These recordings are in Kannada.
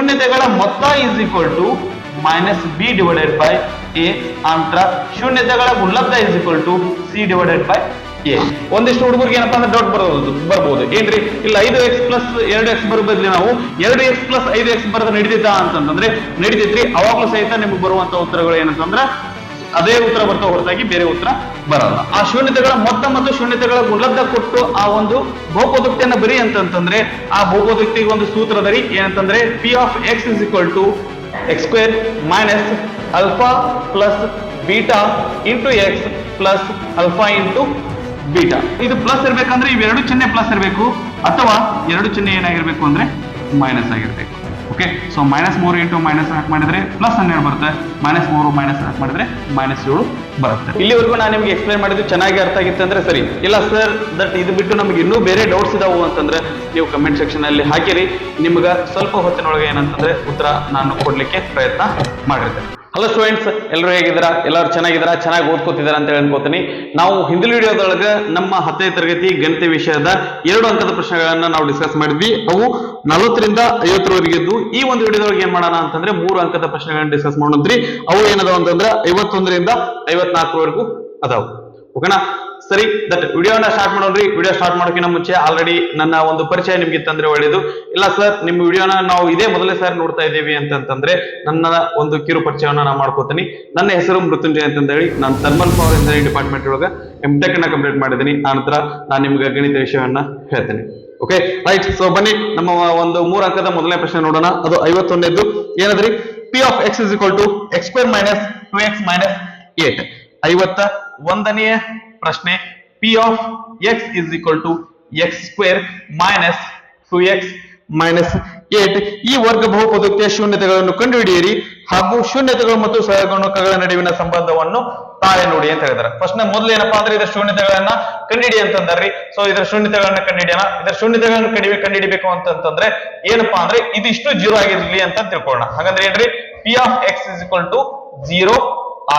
ಶೂನ್ಯತೆಗಳ ಮೊತ್ತ is equal to minus B divided by A ಅಂತರ ಶೂನ್ಯತೆಗಳ ಗುಣಲಬ್ಧ is equal to C divided by A ಒಂದಿಷ್ಟು ಹುಡುಗರಿಗೆ ಏನಪ್ಪಾ ಅಂದ್ರೆ ಡೌಟ್ ಬರಬಹುದು ಬರ್ಬೋದು. ಏನ್ರಿ? ಇಲ್ಲ, ಐದು ಎಕ್ಸ್ ಪ್ಲಸ್ ಎರಡು ಎಕ್ಸ್ ಬರೋ ಬದಲಿ ನಾವು ಎರಡು ಎಕ್ಸ್ ಪ್ಲಸ್ ಐದು ಎಕ್ಸ್ ಬರೋದು ನಡೀತಾ ಅಂತಂದ್ರೆ ನಡೀತೈತ್ರಿ ಅವಾಗ್ಲೂ ಸಹಿತ ನಿಮ್ಗೆ ಬರುವಂತ ಉತ್ತರಗಳು ಏನಂತಂದ್ರೆ ಅದೇ ಉತ್ತರ ಬರ್ತಾ ಹೊರತಾಗಿ ಬೇರೆ ಉತ್ತರ ಬರಲ್ಲ. ಆ ಶೂನ್ಯತೆಗಳ ಮೊತ್ತ ಮತ್ತು ಶೂನ್ಯತೆಗಳ ಗುಣಲಬ್ಧ ಕೊಟ್ಟು ಆ ಒಂದು ಬಹುಪದೋಕ್ತಿಯನ್ನ ಬರಿ ಅಂತಂತಂದ್ರೆ, ಆ ಬಹುಪದೋಕ್ತಿಗೆ ಒಂದು ಸೂತ್ರದ ರೀ ಏನಂತಂದ್ರೆ P of X is equal to X square minus alpha plus beta into X plus alpha into beta ಇದು ಪ್ಲಸ್ ಇರಬೇಕಂದ್ರೆ ಇವೆರಡು ಚಿಹ್ನೆ ಪ್ಲಸ್ ಇರಬೇಕು, ಅಥವಾ ಎರಡು ಚಿಹ್ನೆ ಏನಾಗಿರ್ಬೇಕು ಅಂದ್ರೆ ಮೈನಸ್ ಆಗಿರ್ಬೇಕು. ಓಕೆ ಸೊ ಮೈನಸ್ ಮೂರು ಇಂಟು ಮೈನಸ್ ನಾಲ್ಕು ಮಾಡಿದ್ರೆ ಪ್ಲಸ್ ಹನ್ನೆರಡು ಬರುತ್ತೆ. ಮೈನಸ್ ಮೂರು ಮೈನಸ್ ನಾಲ್ಕು ಮಾಡಿದ್ರೆ ಮೈನಸ್ ಏಳು ಬರುತ್ತೆ. ಇಲ್ಲಿವರೆಗೂ ನಾನು ನಿಮ್ಗೆ ಎಕ್ಸ್ಪ್ಲೈನ್ ಮಾಡಿದ್ದು ಚೆನ್ನಾಗಿ ಅರ್ಥ ಆಗಿತ್ತು ಅಂದ್ರೆ ಸರಿ. ಇಲ್ಲ ಸರ್ ದಟ್ ಇದು ಬಿಟ್ಟು ನಮಗೆ ಇನ್ನೂ ಬೇರೆ ಡೌಟ್ಸ್ ಇದಾವು ಅಂತಂದ್ರೆ ನೀವು ಕಮೆಂಟ್ ಸೆಕ್ಷನ್ ಅಲ್ಲಿ ಹಾಕಿರಿ. ನಿಮ್ಗೆ ಸ್ವಲ್ಪ ಹೊತ್ತಿನೊಳಗೆ ಏನಂತಂದ್ರೆ ಉತ್ತರ ನಾನು ಕೊಡ್ಲಿಕ್ಕೆ ಪ್ರಯತ್ನ ಮಾಡಿರ್ತೇನೆ. ಹಲೋ ಸ್ಟೂಡೆಂಟ್ಸ್ ಎಲ್ಲರೂ ಹೇಗಿದ್ದೀರಾ? ಎಲ್ಲರೂ ಚೆನ್ನಾಗಿದ್ದೀರಾ? ಚೆನ್ನಾಗಿ ಓದ್ಕೋತಿದ್ದೀರಾ ಅಂತ ಹೇಳಿ ಅನ್ಕೋತೀನಿ. ನಾವು ಹಿಂದಿನ ವಿಡಿಯೋದೊಳಗೆ ನಮ್ಮ ಹತ್ತನೇ ತರಗತಿ ಗಣಿತ ವಿಷಯದ ಎರಡು ಅಂಕದ ಪ್ರಶ್ನೆಗಳನ್ನ ನಾವು ಡಿಸ್ಕಸ್ ಮಾಡಿದ್ವಿ. ಅವು ನಲವತ್ತರಿಂದ ಐವತ್ತರವರೆಗೆ ಇದ್ದು, ಈ ಒಂದು ವಿಡಿಯೋದೊಳಗೆ ಏನ್ ಮಾಡೋಣ ಅಂತಂದ್ರೆ ಮೂರು ಅಂಕದ ಪ್ರಶ್ನೆಗಳನ್ನ ಡಿಸ್ಕಸ್ ಮಾಡೋದ್ರಿ ಅವು ಏನದಾವ ಅಂತಂದ್ರೆ ಐವತ್ತೊಂದರಿಂದ ಐವತ್ನಾಲ್ಕರವರೆಗೂ ಅದಾವು. ಓಕೆನಾ ಸರಿ ದಟ್ ವಿಡಿಯೋನ ಸ್ಟಾರ್ಟ್ ಮಾಡೋಣ್ರಿ. ವಿಡಿಯೋ ಸ್ಟಾರ್ಟ್ ಮಾಡೋಕ್ಕಿಂತ ಮುಂಚೆ ಆಲ್ರೆಡಿ ನನ್ನ ಒಂದು ಪರಿಚಯ ನಿಮ್ಗೆ ಇತ್ತಂದ್ರೆ ಒಳ್ಳೇದು. ಇಲ್ಲ ಸರ್ ನಿಮ್ಮ ವಿಡಿಯೋನ ನಾವು ಇದೇ ಮೊದಲೇ ಸರ್ ನೋಡ್ತಾ ಇದ್ದೀವಿ ಅಂತಂತಂದ್ರೆ ನನ್ನ ಒಂದು ಕಿರು ಪರಿಚಯವನ್ನ ನಾನು ಮಾಡ್ಕೋತೀನಿ. ನನ್ನ ಹೆಸರು ಮೃತ್ಯುಂಜಯ ಅಂತ ಹೇಳಿ ನಾನು ಥರ್ಮಲ್ ಪವರ್ ಇಂಜಿನಿಯರಿಂಗ್ ಡಿಪಾರ್ಟ್ಮೆಂಟ್ ಒಳಗೆ ಎಂ ಟೆಕ್ ಅನ್ನ ಕಂಪ್ಲೀಟ್ ಮಾಡಿದ್ದೀನಿ ಆನಂತರ ನಾನು ನಿಮ್ಗೆ ಗಣಿತ ವಿಷಯವನ್ನ ಹೇಳ್ತೇನೆ. ಓಕೆ ರೈಟ್ ಸೊ ಬನ್ನಿ, ನಮ್ಮ ಒಂದು ಮೂರು ಅಂಕದ ಮೊದಲನೇ ಪ್ರಶ್ನೆ ನೋಡೋಣ. ಅದು ಐವತ್ತೊಂದೇದ್ದು ಏನದ್ರಿ? P of X is equal to X square minus two X minus eight ಐವತ್ತ ಒಂದನೆಯ ಪ್ರಶ್ನೆ P of X is equal to X square minus two X minus eight ಈ ವರ್ಗ ಬಹುಪದಕ್ಕೆ ಶೂನ್ಯತೆಗಳನ್ನು ಕಂಡುಹಿಡಿಯಿರಿ. ಹಾಗೂ ಶೂನ್ಯತೆಗಳು ಮತ್ತು ಸಹಗುಣಕಗಳ ನಡುವಿನ ಸಂಬಂಧವನ್ನು ತಾಳೆ ನೋಡಿ ಅಂತ ಹೇಳಿದಾರೆ ಫಸ್ಟ್ ಮೊದಲು ಏನಪ್ಪಾ ಅಂದ್ರೆ ಇದರ ಶೂನ್ಯತೆಗಳನ್ನ ಕಂಡುಹಿಡಿ ಅಂತಂದ್ರಿ. ಸೊ ಇದರ ಶೂನ್ಯತೆಗಳನ್ನ ಕಂಡುಹಿಡಿಯೋಣ. ಇದರ ಶೂನ್ಯತೆಗಳನ್ನು ಕಡಿಮೆ ಕಂಡಿಡಿಬೇಕು ಅಂತಂದ್ರೆ ಏನಪ್ಪಾ ಅಂದ್ರೆ ಇದಿಷ್ಟು ಜೀರೋ ಆಗಿರ್ಲಿ ಅಂತ ತಿಳ್ಕೊಳ್ಳೋಣ. ಹಾಗಂದ್ರೆ ಏನ್ರಿ P of X is equal to zero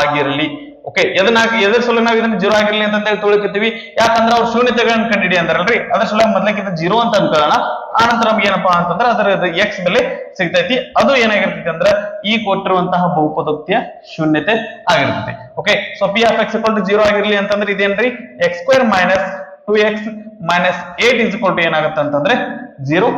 ಆಗಿರ್ಲಿ. ಓಕೆ ಎದನ್ನ ಎದ್ರ ಸಲ ನಾವು ಇದನ್ನ ಜೀರೋ ಆಗಿರ್ಲಿ ಅಂತ ಹೇಳಿ ತೊಳಕತ್ತೀವಿ ಯಾಕಂದ್ರೆ ಅವ್ರು ಶೂನ್ಯತೆಗಳನ್ನ ಕಂಡಿಡಿ ಅಂತಾರಲ್ರಿ ಅದ್ರ ಸಲ ಮೊದ್ಲಕ್ಕಿಂತ ಜೀರೋ ಅಂತ ಅನ್ಕೊಳ್ಳೋಣ. ಆನಂತರ ನಮ್ಗೆ ಏನಪ್ಪಾ ಅಂತಂದ್ರೆ ಅದರ ಎಕ್ಸ್ ಬೆಲೆ ಸಿಗ್ತೈತಿ. ಅದು ಏನಾಗಿರ್ತೈತಿ ಅಂದ್ರೆ ಈ ಕೊಟ್ಟಿರುವಂತಹ ಬಹುಪದೋಕ್ತಿಯ ಶೂನ್ಯತೆ ಆಗಿರ್ತೈತಿ. Okay so P of X equal to zero ಆಗಿರ್ಲಿ ಅಂತಂದ್ರೆ ಇದೇನ್ರಿ? X square minus two X minus eight is equal to ಏನಾಗುತ್ತೆ ಅಂತಂದ್ರೆ ಜೀರೋ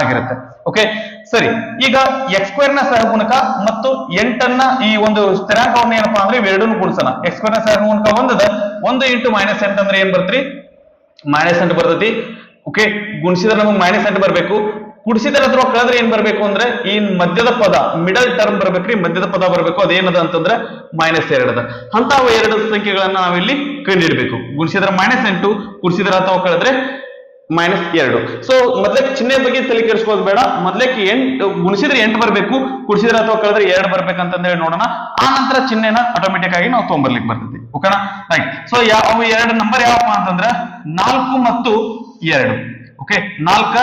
ಆಗಿರುತ್ತೆ. ಓಕೆ ಸರಿ. ಈಗ ಎಕ್ಸ್ ಸ್ಕ್ವೇರ್ನ ಸಹಗುಣಕ ಮತ್ತು ಎಂಟನ್ನ ಈ ಒಂದು ಸ್ಥಿರಾಂಕವನ್ನ ಏನಪ್ಪಾ ಅಂದ್ರೆ ಇವೆರಡನ್ನು ಗುಣಿಸೋಣ. ಎಕ್ಸ್ ಸ್ಕ್ವೇರ್ನ ಸಹಗುಣಕ ಒಂದದ ಒಂದು ಇಂಟು ಮೈನಸ್ ಎಂಟ್ ಅಂದ್ರೆ ಏನ್ ಬರ್ತ್ರಿ ಮೈನಸ್ ಎಂಟ್ ಬರ್ತೈತಿ ಓಕೆ ಗುಣಿಸಿದ್ರೆ ನಮಗೆ ಮೈನಸ್ ಎಂಟ್ ಬರಬೇಕು. ಕುಡಿಸಿದ್ರೆ ಅಥವಾ ಕಳೆದ್ರೆ ಏನ್ ಬರಬೇಕು ಅಂದ್ರೆ ಈ ಮಧ್ಯದ ಪದ ಮಿಡಲ್ ಟರ್ಮ್ ಬರ್ಬೇಕ್ರಿ, ಮಧ್ಯದ ಪದ ಬರಬೇಕು. ಅದೇನದ ಅಂತಂದ್ರೆ ಮೈನಸ್ ಎರಡದ. ಅಂತ ಎರಡು ಸಂಖ್ಯೆಗಳನ್ನ ನಾವಿಲ್ಲಿ ಕಂಡಿಡಬೇಕು ಗುಣಿಸಿದ್ರೆ ಮೈನಸ್ ಎಂಟು ಕುಡಿಸಿದ್ರೆ ಅಥವಾ ಕಳೆದ್ರೆ ಮೈನಸ್ ಎರಡು. ಸೊ ಮೊದ್ಲಕ್ಕೆ ಚಿಹ್ನೆ ಬಗ್ಗೆ ತಲೆ ಕೆಡಿಸ್ಕೋದು ಬೇಡ. ಮೊದ್ಲಕ್ಕೆ ಎಂಟು ಗುಣಿಸಿದ್ರೆ ಎಂಟು ಬರಬೇಕು. ಕುಡಿಸಿದ್ರೆ ಅಥವಾ ಕಳೆದ್ರೆ ಎರಡು ಬರ್ಬೇಕಂತ ಹೇಳಿ ನೋಡೋಣ. ಆ ನಂತರ ಚಿಹ್ನೆನ ಆಟೋಮೆಟಿಕ್ ಆಗಿ ನಾವು ತೊಗೊಂಬರ್ಲಿಕ್ಕೆ ಬರ್ತೈತಿ. ಓಕೆನಾ ರೈಟ್ ಸೊ ಯಾವ ಎರಡು ನಂಬರ್ ಯಾವಪ್ಪ ಅಂತಂದ್ರೆ ನಾಲ್ಕು ಮತ್ತು ಎರಡು. ಓಕೆ ನಾಲ್ಕ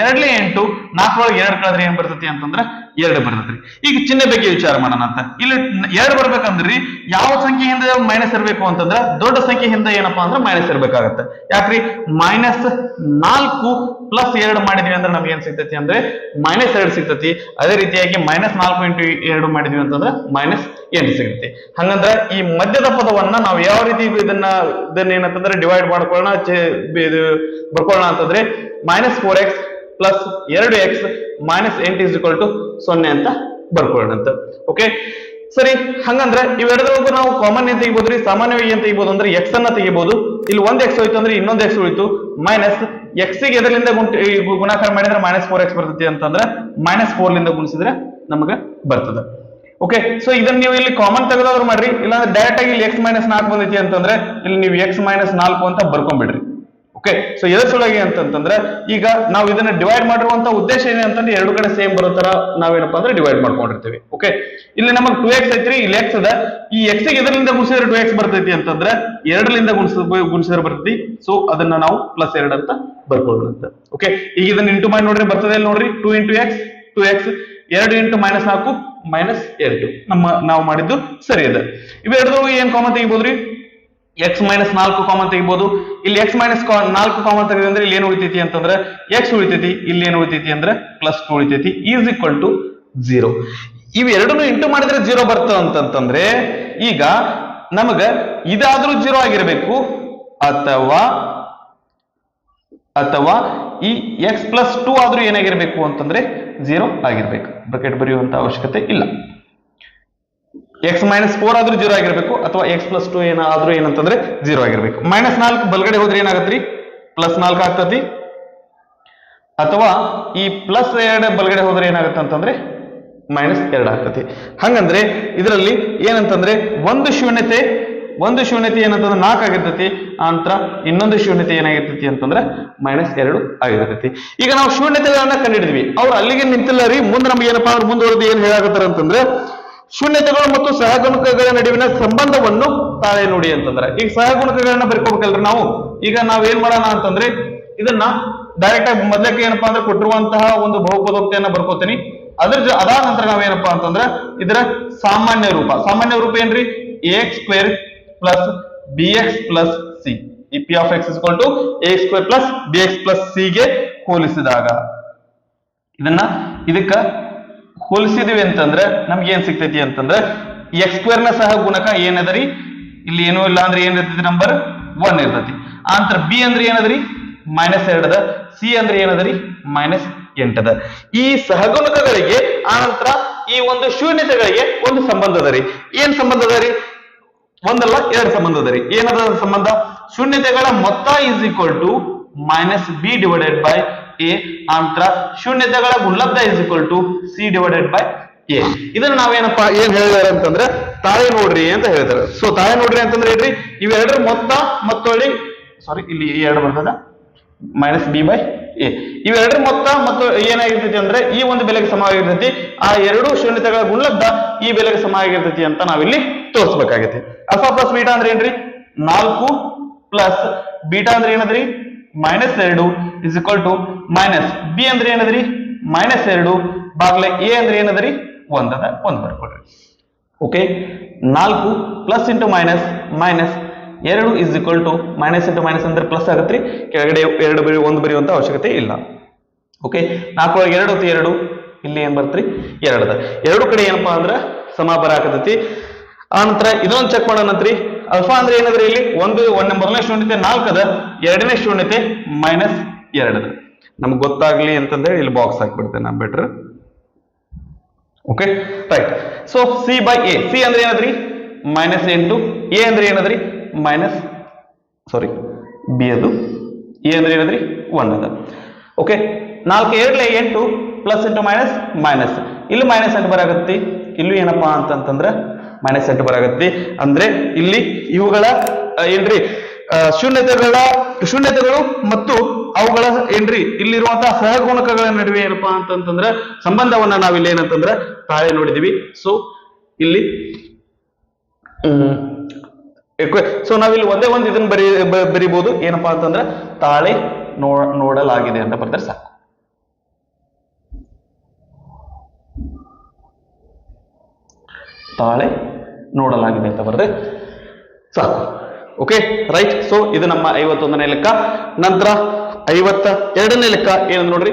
ಎರಡ್ಲೆ ಎಂಟು ನಾಲ್ಕೊಳಗೆ ಎರಡು ಕಳೆದ್ರೆ ಏನ್ ಬರ್ತೈತಿ ಅಂತಂದ್ರೆ ಎರಡು ಬರ್ತೈತಿ ಈಗ ಚಿಹ್ನೆ ಬಗ್ಗೆ ವಿಚಾರ ಮಾಡೋಣ ಅಂತ. ಇಲ್ಲಿ ಎರಡು ಬರ್ಬೇಕಂದ್ರಿ, ಯಾವ ಸಂಖ್ಯೆ ಹಿಂದೆ ಮೈನಸ್ ಇರಬೇಕು ಅಂತಂದ್ರ ದೊಡ್ಡ ಸಂಖ್ಯೆ ಹಿಂದೆ ಏನಪ್ಪಾ ಅಂದ್ರೆ ಮೈನಸ್ ಇರ್ಬೇಕಾಗತ್ತೆ. ಯಾಕ್ರಿ? ಮೈನಸ್ ನಾಲ್ಕು ಪ್ಲಸ್ ಎರಡು ಮಾಡಿದ್ವಿ ಅಂದ್ರೆ ನಮ್ಗೆ ಏನ್ ಸಿಗ್ತೈತಿ ಅಂದ್ರೆ ಮೈನಸ್ ಎರಡು ಸಿಗ್ತೈತಿ. ಅದೇ ರೀತಿಯಾಗಿ ಮೈನಸ್ ನಾಲ್ಕು ಇಂಟು ಎರಡು ಮಾಡಿದ್ವಿ ಅಂತಂದ್ರೆ ಮೈನಸ್ ಎಂಟು ಸಿಗುತ್ತೆ. ಹಂಗಂದ್ರೆ ಈ ಮಧ್ಯದ ಪದವನ್ನ ನಾವು ಯಾವ ರೀತಿ ಇದನ್ನ ಇದನ್ನ ಏನಂತಂದ್ರೆ ಡಿವೈಡ್ ಮಾಡ್ಕೊಳ್ಳೋಣ ಬರ್ಕೊಳ್ಳೋಣ ಅಂತಂದ್ರೆ ಮೈನಸ್ ಫೋರ್ ಎಕ್ಸ್ ಪ್ಲಸ್ ಎರಡು ಎಕ್ಸ್ ಮೈನಸ್ ಎಂಟು ಇಸ್ ಇಕ್ವಲ್ ಟು ಸೊನ್ನೆ ಅಂತ ಬರ್ಕೊಳ್ಳೋಣ ಅಂತ ಓಕೆ ಸರಿ, ಹಂಗಂದ್ರೆ ಇವೆರಡರಿಗೂ ನಾವು ಕಾಮನ್ ಏನ್ ತೆಗಿಬೋದ್ರಿ? ಸಾಮಾನ್ಯವಾಗಿ ಏನ್ ತೆಗಿಬಹುದು ಅಂದ್ರೆ ಎಕ್ಸ್ ಅನ್ನ ತೆಗಿಬಹುದು ಇಲ್ಲಿ ಒಂದ್ ಎಕ್ಸ್ ಹೋಯ್ತು ಅಂದ್ರೆ ಇನ್ನೊಂದ್ ಎಕ್ಸ್ ಉಳಿತು. ಮೈನಸ್ ಎಕ್ಸ್ಗೆ ಎದರಿಂದ ಗುಣಾಕಾರ ಮಾಡಿದ್ರೆ ಮೈನಸ್ ಫೋರ್ ಎಕ್ಸ್ ಬರ್ತೈತಿ ಅಂತಂದ್ರೆ ಮೈನಸ್ ಫೋರ್ ಲಿಂದ ಗುಣಿಸಿದ್ರೆ ನಮಗೆ ಬರ್ತದೆ. ಓಕೆ ಸೊ ಇದನ್ನ ನೀವು ಇಲ್ಲಿ ಕಾಮನ್ ತೆಗೆದಾದ್ರು ಮಾಡ್ರಿ. ಇಲ್ಲಾಂದ್ರೆ ಡೈರೆಕ್ಟ್ ಆಗಿ ಇಲ್ಲಿ ಎಕ್ಸ್ ಮೈನಸ್ ನಾಲ್ಕು ಬಂದೈತಿ ಅಂತಂದ್ರೆ ಇಲ್ಲಿ ನೀವು ಎಕ್ಸ್ ಮೈನಸ್ ನಾಲ್ಕು ಅಂತ ಬರ್ಕೊಂಡ್ಬಿಡ್ರಿ ಓಕೆ ಸೊ ಎದ್ರ ಸಲುವಾಗಿ ಅಂತಂತಂದ್ರೆ, ಈಗ ನಾವು ಇದನ್ನ ಡಿವೈಡ್ ಮಾಡಿರುವಂತ ಉದ್ದೇಶ ಏನೇ ಅಂತಂದ್ರೆ ಎರಡು ಕಡೆ ಸೇಮ್ ಬರೋ ತರ ನಾವೇನಪ್ಪ ಅಂದ್ರೆ ಡಿವೈಡ್ ಮಾಡ್ಕೊಂಡಿರ್ತೀವಿ. ಓಕೆ ಇಲ್ಲಿ ನಮಗೆ ಟೂ ಎಕ್ಸ್ ಐತ್ರಿ, ಇಲ್ಲಿ ಎಕ್ಸ್ ಅದ ಈ ಎಕ್ಸ್ ಇದರಿಂದ ಗುಣಿಸಿದ್ರೆ ಟೂ ಎಕ್ಸ್ ಬರ್ತೈತಿ ಅಂತಂದ್ರೆ ಎರಡರಿಂದ ಗುಣಿಸ ಗುಣಿಸಿದ್ರೆ ಬರ್ತೈತಿ. ಸೊ ಅದನ್ನ ನಾವು ಪ್ಲಸ್ ಎರಡು ಅಂತ ಬರ್ಕೊಳ್ಳೋಣ ಓಕೆ ಈಗ ಇದನ್ನ ಇಂಟು ಮಾಡಿ ನೋಡ್ರಿ, ಬರ್ತದೆ ನೋಡ್ರಿ. Two into X two X ಎರಡು ಇಂಟು ಮೈನಸ್ ನಾಲ್ಕು ಮೈನಸ್ ಎರಡು. ನಮ್ಮ, ನಾವು ಮಾಡಿದ್ದು ಸರಿ ಅದ ಇವೆರಡು ಏನ್ ಕಾಮನ್ ತೆಗಿಬೋದ್ರಿ? ಎಕ್ಸ್ ಮೈನಸ್ ನಾಲ್ಕು ಕಾಮನ್ ತೆಗಿಬಹುದು ಇಲ್ಲಿ ಎಕ್ಸ್ ಮೈನಸ್ ನಾಲ್ಕು ಕಾಮನ್ ತೆಗೆದ್ರೆ ಇಲ್ಲಿ ಏನು ಉಳಿತೈತಿ ಅಂತಂದ್ರೆ ಎಕ್ಸ್ ಉಳಿತೈತಿ, ಇಲ್ಲಿ ಏನು ಉಳಿತೈತಿ ಅಂದ್ರೆ ಪ್ಲಸ್ ಟು ಉಳಿತೈತಿ ಈಸ್ ಈಕ್ವಲ್ ಟು ಜೀರೋ ಇವೆರಡನ್ನು ಇಂಟು ಮಾಡಿದ್ರೆ ಜೀರೋ ಬರ್ತದೆ ಅಂತಂತಂದ್ರೆ ಈಗ ನಮಗ ಇದಾದ್ರೂ ಜೀರೋ ಆಗಿರಬೇಕು. ಅಥವಾ ಅಥವಾ ಈ ಎಕ್ಸ್ ಪ್ಲಸ್ ಟೂ ಆದ್ರೂ ಏನಾಗಿರ್ಬೇಕು ಅಂತಂದ್ರೆ ಜೀರೋ ಆಗಿರ್ಬೇಕು. ಬ್ರಕೆಟ್ ಬರೆಯುವಂತ ಅವಶ್ಯಕತೆ ಇಲ್ಲ. ಎಕ್ಸ್ ಮೈನಸ್ ಫೋರ್ ಆದ್ರೂ ಜೀರೋ ಆಗಿರ್ಬೇಕು, ಅಥವಾ ಎಕ್ಸ್ ಪ್ಲಸ್ ಟು ಏನಾದ್ರೂ ಏನಂತಂದ್ರೆ ಜೀರೋ ಆಗಿರ್ಬೇಕು. ಮೈನಸ್ ನಾಲ್ಕು ಬಲ್ಗಡೆ ಹೋದ್ರೆ ಏನಾಗತ್ರಿ? ಪ್ಲಸ್ ನಾಲ್ಕು ಆಗ್ತತಿ? ಅಥವಾ ಈ ಪ್ಲಸ್ ಎರಡು ಬಲ್ಗಡೆ ಹೋದ್ರೆ ಏನಾಗುತ್ತೆ ಅಂತಂದ್ರೆ ಮೈನಸ್ ಎರಡು ಆಗ್ತತಿ. ಹಂಗಂದ್ರೆ ಇದರಲ್ಲಿ ಏನಂತಂದ್ರೆ ಒಂದು ಶೂನ್ಯತೆ ಒಂದು ಶೂನ್ಯತೆ ಏನಂತಂದ್ರೆ ನಾಲ್ಕು ಆಗಿರ್ತೈತಿ ಅಂತರ ಇನ್ನೊಂದು ಶೂನ್ಯತೆ ಏನಾಗಿರ್ತೈತಿ ಅಂತಂದ್ರೆ ಮೈನಸ್ ಎರಡು ಆಗಿರ್ತೈತಿ. ಈಗ ನಾವು ಶೂನ್ಯತೆಗಳನ್ನ ಕಂಡಿಡಿದ್ವಿ. ಅವ್ರು ಅಲ್ಲಿಗೆ ನಿಂತಿಲ್ಲ ರೀ, ಮುಂದೆ ನಮ್ಗೆ ಏನಪ್ಪಾ ಅಂದ್ರೆ ಮುಂದುವರೆದು ಏನ್ ಹೇಳಾಕತ್ತಾರ ಅಂತಂದ್ರೆ ಶೂನ್ಯತೆಗಳು ಮತ್ತು ಸಹಗುಣಕಗಳ ನಡುವಿನ ಸಂಬಂಧವನ್ನು ತಾಳೆ ನೋಡಿ ಅಂತಂದ್ರೆ. ಈಗ ಸಹಗುಣಕಗಳನ್ನ ಬರ್ಕೋಬೇಕಲ್ರಿ ನಾವು? ಈಗ ನಾವ್ ಏನ್ ಮಾಡೋಣ ಅಂತಂದ್ರೆ, ಇದನ್ನ ಡೈರೆಕ್ಟ್ ಆಗಿ ಮೊದಲಕ್ಕೆ ಏನಪ್ಪಾ ಅಂದ್ರೆ ಕೊಟ್ಟಿರುವಂತಹ ಒಂದು ಬಹುಪದೋಕ್ತಿಯನ್ನ ಬರ್ಕೋತೀನಿ. ಅದ್ರ ಅದಾದ ನಂತರ ನಾವೇನಪ್ಪಾ ಅಂತಂದ್ರೆ, ಇದರ ಸಾಮಾನ್ಯ ರೂಪ. ಸಾಮಾನ್ಯ ರೂಪ ಏನ್ರಿ? A X square plus B X plus C ಈ P of X is equal to X square plus B X plus C ಗೆ ಹೋಲಿಸಿದಾಗ. ಇದನ್ನ ಇದಕ್ಕ ಹೋಲಿಸಿದ್ವಿ ಅಂತಂದ್ರೆ ನಮ್ಗೆ ಏನ್ ಸಿಗ್ತೈತಿ ಅಂತಂದ್ರೆ ಎಕ್ಸ್ ಸ್ಕ್ವೇರ್ನ ಸಹ ಗುಣಕ ಏನದರಿ ಇಲ್ಲಿ ಏನೂ ಇಲ್ಲ ಅಂದ್ರೆ ಏನ್ ಇರ್ತೈತಿ ನಂಬರ್ ಒನ್ ಇರ್ತೈತಿ. ಆಂತರ ಬಿ ಅಂದ್ರೆ ಏನದ್ರಿ? ಮೈನಸ್ ಎರಡದ ಸಿ ಅಂದ್ರೆ ಏನದರಿ ಮೈನಸ್ ಎಂಟದ ಈ ಸಹಗುಣಕಗಳಿಗೆ ಆನಂತರ ಈ ಒಂದು ಶೂನ್ಯತೆಗಳಿಗೆ ಒಂದು ಸಂಬಂಧ ಅದ ರೀ. ಏನ್ ಸಂಬಂಧ ಅದ ರೀ? ಒಂದಲ್ಲ ಎರಡು ಸಂಬಂಧ ಅದ ರೀ. ಏನದ ಸಂಬಂಧ? ಶೂನ್ಯತೆಗಳ ಮೊತ್ತ is equal to minus B divided by A ಅಂತ ಶೂನ್ಯತೆಗಳ ಗುಣಲಬ್ಧ is equal to C divided by A ಇದನ್ನ ನಾವೇನಪ್ಪಾ ಏನ್ ಹೇಳಿದಾರೆ ಅಂತಂದ್ರೆ ತಾಳೆ ನೋಡ್ರಿ ಅಂತ ಹೇಳಿದಾರೆ ಸೊ ತಾಳೆ ನೋಡ್ರಿ ಅಂತಂದ್ರೆ ಏನ್ರಿ ಇವೆರಡರ ಮೊತ್ತ ಮತ್ತೊಳ್ಳಿ ಸಾರಿ ಇಲ್ಲಿ ಎರಡು ಬರ್ತದ? ಮೈನಸ್ ಬಿ ಬೈ ಎ ಇವೆರಡರ ಮೊತ್ತ ಮತ್ತು ಏನಾಗಿರ್ತೈತಿ ಅಂದ್ರೆ ಈ ಒಂದು ಬೆಲೆಗೆ ಸಮ ಆಗಿರ್ತೈತಿ ಆ ಎರಡು ಶೂನ್ಯತೆಗಳ ಗುಣಲಬ್ಧ ಈ ಬೆಲೆಗೆ ಸಮ ಆಗಿರ್ತೈತಿ ಅಂತ ನಾವಿಲ್ಲಿ ತೋರಿಸ್ಬೇಕಾಗೈತಿ. ಅಲ್ಫಾ ಪ್ಲಸ್ ಬೀಟಾ ಅಂದ್ರೆ ಏನ್ರಿ? ನಾಲ್ಕು ಪ್ಲಸ್ ಬೀಟಾ ಅಂದ್ರೆ ಏನದ್ರಿ? ಮೈನಸ್ ಎರಡು is equal to minus B ಅಂದ್ರೆ ಏನದ್ರಿ? ಮೈನಸ್ ಎರಡು ಬಾಗ್ಲೆ ಎ ಅಂದ್ರೆ ಏನದ್ರಿ? ಒಂದದ ಒಂದ್ ಬರ್ಕೊಡ್ರಿ. ಓಕೆ ನಾಲ್ಕು ಪ್ಲಸ್ ಇಂಟು ಮೈನಸ್ ಮೈನಸ್ ಎರಡು is equal to minus into minus ಅಂದ್ರೆ ಪ್ಲಸ್ ಆಗತ್ರಿ. ಕೆಳಗಡೆ ಎರಡು ಬರಿ ಒಂದು ಬರೆಯುವಂತ ಅವಶ್ಯಕತೆ ಇಲ್ಲ. ಓಕೆ ನಾಲ್ಕೊಳಗೆ ಎರಡು ಹೊತ್ತು ಎರಡು, ಇಲ್ಲಿ ಏನ್ ಬರ್ತ್ರಿ? ಎರಡದ ಎರಡು ಕಡೆ ಏನಪ್ಪಾ ಅಂದ್ರ ಸಮ ಆಗತೈತಿ ಆ ನಂತರ ಇದೊಂದು ಚೆಕ್ ಮಾಡೋಣಂತ್ರಿ. ಅಲ್ಫಾ ಅಂದ್ರೆ ಏನದ್ರಿ ಇಲ್ಲಿ? ಒಂದು, ಒಂದ್ ಮೊದಲನೇ ಶೂನ್ಯತೆ, ನಾಲ್ಕದ, ಎರಡನೇ ಶೂನ್ಯತೆ ಮೈನಸ್ ಎರಡದ. ನಮ್ಗೆ ಗೊತ್ತಾಗ್ಲಿ ಅಂತಂದ್ರೆ ಇಲ್ಲಿ ಬಾಕ್ಸ್ ಹಾಕ್ಬಿಡ್ತೇನೆ ನಾನು better. Okay right so C by A C ಅಂದ್ರೆ ಏನದ್ರಿ? ಮೈನಸ್ ಎಂಟು. ಎ ಅಂದ್ರೆ ಏನದ್ರಿ? ಮೈನಸ್ ಸಾರಿ ಬಿ ಅದು ಎ ಅಂದ್ರೆ ಏನದ್ರಿ? ಒನ್ ಅದ ಓಕೆ ನಾಲ್ಕು ಎರಡ್ಲೆ ಎಂಟು ಪ್ಲಸ್ ಇಂಟು ಮೈನಸ್ ಮೈನಸ್ ಇಲ್ಲಿ ಮೈನಸ್ ಎಂಟು ಬರಾಗತ್ತಿ ಇಲ್ಲೂ ಏನಪ್ಪಾ ಅಂತಂತಂದ್ರೆ ಮೈನಸ್ ಎಂಟು ಬರಾಗತ್ತಿ ಅಂದ್ರೆ ಇಲ್ಲಿ ಇವುಗಳ ಏನ್ರಿ ಶೂನ್ಯತೆಗಳ, ಶೂನ್ಯತೆಗಳು ಮತ್ತು ಅವುಗಳ ಏನ್ರಿ ಇಲ್ಲಿರುವಂತಹ ಸಹಗುಣಕಗಳ ನಡುವೆ ಏನಪ್ಪಾ ಅಂತಂತಂದ್ರೆ ಸಂಬಂಧವನ್ನ ನಾವಿಲ್ಲಿ ಏನಂತಂದ್ರೆ ತಾಳೆ ನೋಡಿದೀವಿ. ಸೊ ಇಲ್ಲಿ ಸೊ ನಾವಿಲ್ಲಿ ಒಂದೇ ಒಂದು ಇದನ್ನ ಬರಿ ಬರಿಬಹುದು ಏನಪ್ಪಾ ಅಂತಂದ್ರೆ ತಾಳೆ ನೋಡಲಾಗಿದೆ ಅಂತ ಬರ್ತಾರೆ ಸಾಕು. ತಾಳೆ ನೋಡಲಾಗಿದೆ ಅಂತ ಬರದೆ. ಸಾಕು. ಓಕೆ ರೈಟ್ ಸೊ ಇದು ನಮ್ಮ ಐವತ್ತೊಂದನೇ ಲೆಕ್ಕ. ನಂತರ ಐವತ್ತ ಎರಡನೇ ಲೆಕ್ಕ ಏನು ನೋಡ್ರಿ?